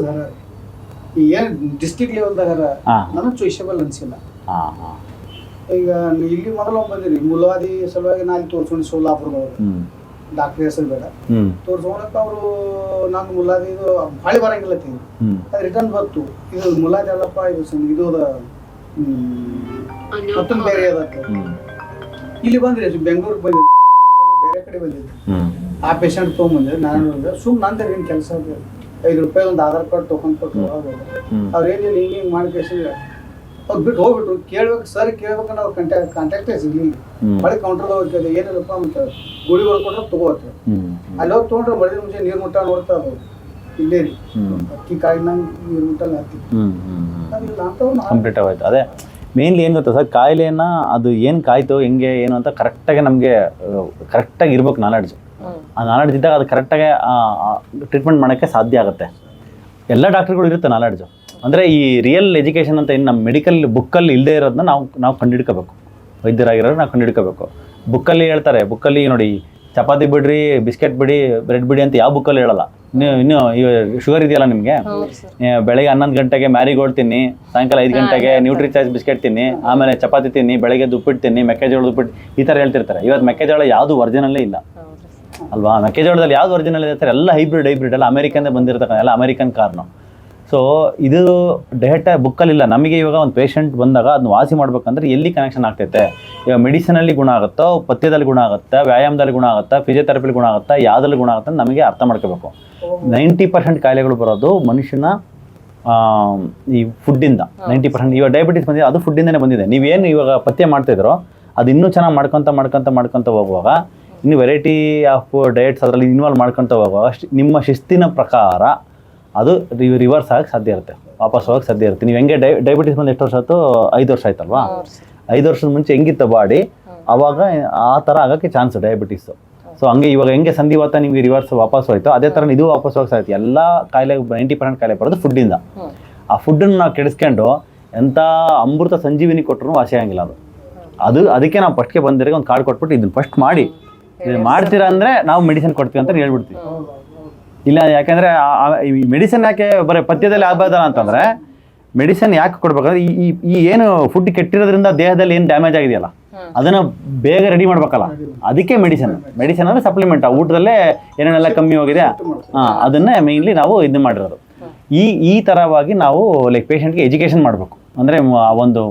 ಏನ್ ಡಿಸ್ಟಿಕ್ ಡಿಸ್ಟ್ರಿಕ್ಟ್ ಲೆವೆಲ್ದಾಗ. ನನಗೆ ಚೂಷಬಲ್ ಅನ್ಸಿಲ್ಲ. ಹಾಂ ಹಾಂ. ಈಗ ನೀ ಇಲ್ಲಿ ಮೊದಲು ಒಮ್ಮೆ ಬಂದಿರಿ ಮುಲಾದಿ ಸಲುವಾಗಿ ನಾನು ತೋರ್ಸ್ಕೊಂಡು ಸೋಲಾಪುರದವ್ರು. ಡಾಕ್ಟರ್ ಹೆಸರು ಬೇಡ. ಹ್ಞೂ ತೋರ್ಸ್ಕೊಳಕ್ಕೆ ಅವರು ನಾನು ಮುಲಾದಿ ಇದು ಭಾಳ ಬರಂಗಿಲ್ಲ ತೀನಿ. ಹ್ಞೂ ಅದು ರಿಟರ್ನ್ ಬಂತು. ಇದು ಮುಲಾದಿ ಅಲ್ಲಪ್ಪ ಇದು ಸುಮ್ ಇದು ಅದ ಮತ್ತೊಂದು ಬೇರೆ ಅದ ಇಲ್ಲಿ ಬಂದ್ರಿ ಬೆಂಗಳೂರಿಗೆ ಬಂದಿದ್ದು. ಬೇರೆ ಕಡೆ ಬಂದಿದ್ದು. ಆ ಪೇಷಂಟ್ ತೊಗೊಂಬಂದ್ರೆ ನಾನು ಸುಮ್ ನಂತರ ಏನು ಕೆಲಸ ಐದು ರೂಪಾಯಿ ಒಂದು ಆಧಾರ್ ಕಾರ್ಡ್ ತೊಗೊಂಡ್ ಕೊಟ್ಟು ಅವ್ರ ಅವ್ರು ಏನಿಲ್ಲ ಹಿಂಗೆ ಹಿಂಗೆ ಮಾಡಿ ಕೇಸಿದ್ರೆ ಅವ್ರು ಬಿಟ್ಟು ಹೋಗ್ಬಿಟ್ರು. ಕೇಳ್ಬೇಕು ಸರ್ ಕೇಳ್ಬೇಕಂದ್ರೆ ಅನ್ನೋ ಕಾಂಟ್ಯಾಕ್ಟ್ ಕಾಂಟ್ಯಾಕ್ಟೇ ಸಿಗ್ಲಿಲ್ಲ. ಮಳೆ ಕೌಂಟರ್ದಾಗ ಹೋಗ್ತದೆ ಏನಿಲ್ಲಪ್ಪ ಅಂತ ಗುಳಿ ಹೊಡ್ಕೊಂಡ್ರೆ ತಗೋತಾರೆ ಅಲ್ಲಿ ಹೋಗಿ ತೊಗೊಂಡ್ರೆ ಮಳೆ ಮುಂಚೆ ನೀರು ಮುಟ್ಟ ನೋಡ್ತಾ ಇರ್ಬೋದು. ಇಲ್ಲೇ ರೀ ಅಕ್ಕಿ ಕಾಯಿನ ನೀರು ಮುಟ್ಟಲ್ಲ ಹತ್ತಿ ಕಂಪ್ಲೀಟ್ ಆಗೋಯ್ತು ಅದೇ ಮೇನ್ಲಿ ಏನು ಗೊತ್ತಾ ಸರ್ ಕಾಯಿಲೆನ ಅದು ಏನು ಕಾಯ್ತು ಹೆಂಗೆ ಏನು ಅಂತ ಕರೆಕ್ಟಾಗಿ ನಮಗೆ ಕರೆಕ್ಟಾಗಿ ಇರ್ಬೇಕು ನಾಲೆಡ್ಜ್. ಆ ನಾಲೆಡ್ಜ್ ಇದ್ದಾಗ ಅದು ಕರೆಕ್ಟಾಗಿ ಟ್ರೀಟ್ಮೆಂಟ್ ಮಾಡೋಕ್ಕೆ ಸಾಧ್ಯ ಆಗುತ್ತೆ. ಎಲ್ಲ ಡಾಕ್ಟ್ರುಗಳು ಇರುತ್ತೆ ನಾಲೆಡ್ಜು. ಅಂದರೆ ಈ ರಿಯಲ್ ಎಜುಕೇಷನ್ ಅಂತ ಏನು ನಮ್ಮ ಮೆಡಿಕಲ್ ಬುಕ್ಕಲ್ಲಿ ಇಲ್ಲದೇ ಇರೋದನ್ನ ನಾವು ನಾವು ಕಂಡುಹಿಡ್ಕೋಬೇಕು. ವೈದ್ಯರಾಗಿರೋರು ನಾವು ಕಂಡುಹಿಡ್ಕೋಬೇಕು. ಬುಕ್ಕಲ್ಲಿ ಹೇಳ್ತಾರೆ ಬುಕ್ಕಲ್ಲಿ ನೋಡಿ ಚಪಾತಿ ಬಿಡ್ರಿ ಬಿಸ್ಕೆಟ್ ಬಿಡಿ ಬ್ರೆಡ್ ಬಿಡಿ ಅಂತ ಯಾವ ಬುಕ್ಕಲ್ಲಿ ಹೇಳಲ್ಲ. ನೀವು ಇನ್ನು ಈಗ ಶುಗರ್ ಇದೆಯಲ್ಲ ನಿಮಗೆ? ಬೆಳಗ್ಗೆ ಹನ್ನೊಂದು ಗಂಟೆಗೆ ಮ್ಯಾರಿಗೋಲ್ಡ್ ತಿನ್ನಿ ಸಾಯಂಕಾಲ ಐದು ಗಂಟೆಗೆ ನ್ಯೂಟ್ರಿ ಚಾಯ್ಸ್ ಬಿಸ್ಕೆಟ್ ತಿನ್ನಿ ಆಮೇಲೆ ಚಪಾತಿ ತಿನ್ನಿ ಬೆಳಗ್ಗೆ ಉಪ್ಪಿಟ್ಟು ತಿನ್ನಿ ಮೆಕ್ಕೆಜೋಳದ ಉಪ್ಪಿಟ್ಟು ಈ ಥರ ಹೇಳ್ತಿರ್ತಾರೆ. ಇವತ್ತು ಮೆಕ್ಕೆಜೋಳ ಯಾವುದು ಒರಿಜಿನಲ್ಲೇ ಇಲ್ಲ. ಅಲ್ವಾ? ಮೆಕ್ಕೆಜೋಳದಲ್ಲಿ ಯಾವ್ದು ಒರಿಜಿನಲ್ ಇದೆ? ಎಲ್ಲ ಹೈಬ್ರಿಡ್ ಹೈಬ್ರಿಡ್ ಎಲ್ಲ ಅಮೆರಿಕನ್ ಬಂದಿರ್ತಕ್ಕಂಥ ಎಲ್ಲ ಅಮೆರಿಕನ್ ಕಾರ್ನು ಸೊ ಇದು ಡೈರೆಕ್ಟ್ ಬುಕ್ಕಲ್ಲಿಲ್ಲ ನಮಗೆ ಇವಾಗ ಒಂದು ಪೇಷಂಟ್ ಬಂದಾಗ ಅದನ್ನ ವಾಸಿ ಮಾಡ್ಬೇಕಂದ್ರೆ ಎಲ್ಲಿ ಕನೆಕ್ಷನ್ ಆಗ್ತೈತೆ? ಇವಾಗ ಮೆಡಿಸಿನಲ್ಲಿ ಗುಣ ಆಗುತ್ತೋ ಪಥ್ಯದಲ್ಲಿ ಗುಣ ಆಗುತ್ತಾ ವ್ಯಾಯಾಮದಲ್ಲಿ ಗುಣ ಆಗುತ್ತಾ ಫಿಸಿಯೋಥೆರಪಿಲಿ ಗುಣ ಆಗುತ್ತಾ ಯಾವುದ್ರಲ್ಲಿ ಗುಣ ಆಗುತ್ತೆ ನಮಗೆ ಅರ್ಥ ಮಾಡ್ಕೋಬೇಕು. ನೈಂಟಿ ಪರ್ಸೆಂಟ್ ಕಾಯಿಲೆಗಳು ಬರೋದು ಮನುಷ್ಯನ ಈ ಫುಡ್ಡಿಂದ ನೈಂಟಿ ಪರ್ಸೆಂಟ್ ಇವಾಗ ಡಯಾಬಿಟಿಸ್ ಬಂದಿದೆ ಅದು ಫುಡ್ಡಿಂದನೇ ಬಂದಿದೆ. ನೀವೇನು ಇವಾಗ ಪಥ್ಯ ಮಾಡ್ತಿದ್ರೋ ಅದು ಇನ್ನೂ ಚೆನ್ನಾಗಿ ಮಾಡ್ಕೊತ ಮಾಡ್ಕೊತ ಮಾಡ್ಕೊತ ಹೋಗುವಾಗ ಇನ್ನು ವೆರೈಟಿ ಆಫ್ ಡಯಟ್ಸ್ ಅದರಲ್ಲಿ ಇನ್ವಾಲ್ವ್ ಮಾಡ್ಕೊತ ಹೋಗುವಾಗ ಶಿ- ನಿಮ್ಮ ಶಿಸ್ತಿನ ಪ್ರಕಾರ ಅದು ರಿವರ್ಸ್ ಆಗಕ್ಕೆ ಸಾಧ್ಯ ಇರುತ್ತೆ. ವಾಪಸ್ ಹೋಗಕ್ಕೆ ಸಾಧ್ಯ ಇರುತ್ತೆ. ನೀವು ಹೆಂಗೆ ಡೈ ಡಯಾಬಿಟಿಸ್ ಬಂದು ಎಷ್ಟು ವರ್ಷ ಆಯ್ತು ಐದು ವರ್ಷ ಆಯ್ತಲ್ವಾ? ಐದು ವರ್ಷದ ಮುಂಚೆ ಹೆಂಗಿತ್ತು ಬಾಡಿ? ಅವಾಗ ಆ ಥರ ಆಗೋಕ್ಕೆ ಚಾನ್ಸ್ ಡಯಾಬಿಟಿಸು ಸೊ ಹಂಗೆ ಇವಾಗ ಹೆಂಗೆ ಸಂಧಿವಾತ ನಿಮಗೆ ರಿವರ್ಸ್ ವಾಪಸ್ ಹೋಯ್ತು ಅದೇ ಥರ ಇದು ವಾಪಸ್ ಹೋಗಕ್ಕೆ ಸಾಧ್ಯ. ಎಲ್ಲ ಕಾಯಿಲೆ ನೈಂಟಿ ಪರ್ಸೆಂಟ್ ಕಾಯಿಲೆ ಬರೋದು ಫುಡ್ಡಿಂದ ಆ ಫುಡ್ಡನ್ನು ನಾವು ಕೆಡಿಸ್ಕೊಂಡು ಎಂಥ ಅಮೃತ ಸಂಜೀವಿನಿ ಕೊಟ್ಟರು ವಾಸಿ ಆಗಿಲ್ಲ ಅದು. ಅದು ಅದಕ್ಕೆ ನಾವು ಫಸ್ಟ್ಗೆ ಬಂದಿರೋ ಒಂದು ಕಾರ್ಡ್ ಕೊಟ್ಬಿಟ್ಟು ಇದನ್ನ ಫಸ್ಟ್ ಮಾಡಿ. ಇದನ್ನ ಮಾಡ್ತೀರಾ ಅಂದರೆ ನಾವು ಮೆಡಿಸಿನ್ ಕೊಡ್ತೀವಿ ಅಂತ ಹೇಳ್ಬಿಡ್ತೀವಿ. ಇಲ್ಲ ಯಾಕೆಂದರೆ ಈ ಮೆಡಿಸಿನ್ ಯಾಕೆ ಬರೀ ಪಥ್ಯದಲ್ಲಿ ಆಗ್ಬೋದಲ್ಲ ಅಂತಂದರೆ ಮೆಡಿಸಿನ್ ಯಾಕೆ ಕೊಡ್ಬೇಕಂದ್ರೆ ಈ ಈ- ಈ ಏನು ಫುಡ್ ಕೆಟ್ಟಿರೋದ್ರಿಂದ ದೇಹದಲ್ಲಿ ಏನು ಡ್ಯಾಮೇಜ್ ಆಗಿದೆಯಲ್ಲ ಅದನ್ನು ಬೇಗ ರೆಡಿ ಮಾಡ್ಬೇಕಲ್ಲ. ಅದಕ್ಕೆ ಮೆಡಿಸಿನ್ ಮೆಡಿಸಿನ್ ಅಂದರೆ ಸಪ್ಲಿಮೆಂಟ್ ಆ ಊಟದಲ್ಲೇ ಏನೇನೆಲ್ಲ ಕಮ್ಮಿ ಹೋಗಿದೆ ಹಾಂ ಅದನ್ನೇ ಮೇನ್ಲಿ ನಾವು ಇದು ಮಾಡಿರೋದು. ಈ ಈ ಥರವಾಗಿ ನಾವು ಲೈಕ್ ಪೇಷಂಟ್ಗೆ ಎಜುಕೇಷನ್ ಮಾಡಬೇಕು. ಅಂದರೆ ಒಂದು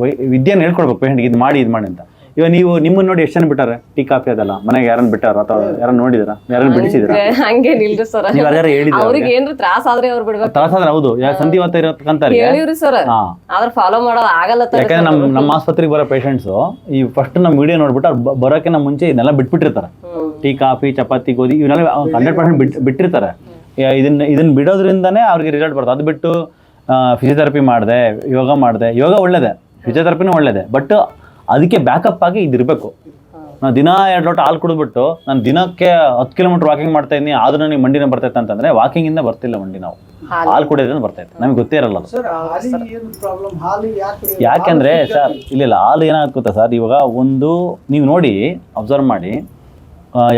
ವೈ- ವಿದ್ಯೆನ ಹೇಳ್ಕೊಡ್ಬೇಕು ಪೇಷಂಟ್ಗೆ ಇದು ಮಾಡಿ ಇದು ಮಾಡಿ ಅಂತ. ಇವಾಗ ನೀವು ನಿಮ್ಮನ್ನ ನೋಡಿ ಎಷ್ಟು ಜನ ಬಿಟ್ಟಾರೆ? ಟೀ ಕಾಫಿ ಅದಲ್ಲ? ಮನೆಗೆ ಯಾರನ್ನ ಬಿಟ್ಟಾರ? ಅಥವಾ ಯಾರನ್ನ ನೋಡಿದ್ರ? ಯಾರನ್ನ ಬಿಡಿಸಿದ್ರ? ಹಂಗೇನಿಲ್ರಿ ಸರ್. ನೀವು ಯಾರ್ಯಾರು ಹೇಳಿದ್ರ ಅವ್ರಿಗೆ? ಏನ್ರಿ ತ್ರಾಸ ಆದ್ರೆ ಅವ್ರು ಬಿಡ್ಬೇಕು. ತ್ರಾಸಾದ್ರೆ ಹೌದು. ಯಾ ಸಂಧಿವಾತ ಇರತಕ್ಕಂಥವ್ರಿಗೆ? ಹೇಳಿವ್ರಿ ಸರ್. ಆದ್ರೆ ಆದ್ರ ಫಾಲೋ ಮಾಡೋದು ಆಗಲ್ಲ ಯಾಕಂದ್ರೆ ನಮ್ಮ ನಮ್ಮ ಆಸ್ಪತ್ರೆಗೆ ಬರೋ ಪೇಷಂಟ್ಸ್ ಈ ಫಸ್ಟ್ ನಮ್ಮ ವಿಡಿಯೋ ನೋಡ್ಬಿಟ್ಟು ಅವ್ರು ಬ- ಬರೋಕ್ಕಿಂತ ಮುಂಚೆ ಇದನ್ನೆಲ್ಲ ಬಿಟ್ಬಿಟ್ಟಿರ್ತಾರೆ. ಟೀ ಕಾಫಿ ಚಪಾತಿ ಗೋಧಿ ಇವನ್ನೆಲ್ಲ ಹಂಡ್ರೆಡ್ ಪರ್ಸೆಂಟ್ ಬಿಟ್ ಬಿಟ್ಟಿರ್ತಾರೆ. ಇದನ್ನ ಇದನ್ನ ಬಿಡೋದ್ರಿಂದನೇ ಅವ್ರಿಗೆ ರಿಸಲ್ಟ್ ಬರ್ತದೆ. ಅದು ಬಿಟ್ಟು ಫಿಸಿಯೋಥೆರಪಿ ಮಾಡಿದೆ ಯೋಗ ಮಾಡಿದೆ. ಯೋಗ ಒಳ್ಳೇದೇ. ಫಿಸಿಯೋಥೆರಪಿನೂ ಒಳ್ಳೇದೇ. ಬಟ್ ಅದಕ್ಕೆ ಬ್ಯಾಕಪ್ ಆಗಿ ಇದಿರಬೇಕು. ನಾನು ದಿನ ಎರಡು ಲೋಟ ಹಾಲು ಕುಡಿದ್ಬಿಟ್ಟು ನಾನು ದಿನಕ್ಕೆ ಹತ್ತು ಕಿಲೋಮೀಟರ್ ವಾಕಿಂಗ್ ಮಾಡ್ತಾ ಇದ್ದೀನಿ ಆದ್ರೂ ನನಗೆ ಮಂಡಿನ ಬರ್ತೈತೆ ಅಂತಂದ್ರೆ ವಾಕಿಂಗಿಂದ ಬರ್ತಿಲ್ಲ ಮಂಡಿ ನಾವು. ಹಾಲು. ಕುಡಿಯೋದ್ರಿಂದ ಬರ್ತೈತೆ. ನಮ್ಗೆ ಗೊತ್ತೇ ಇರಲ್ಲ ಅದು. ಸರ್ ಹಾಲಿಗೆ ಏನು ಪ್ರಾಬ್ಲಮ್ ಹಾಲು ಯಾಕೆ ಯಾಕೆಂದ್ರೆ ಸರ್ ಇಲ್ಲ. ಇಲ್ಲ ಹಾಲು ಏನಾಗುತ್ತೆ ಗೊತ್ತಾ ಸರ್ ಇವಾಗ ಒಂದು ನೀವು ನೋಡಿ ಅಬ್ಸರ್ವ್ ಮಾಡಿ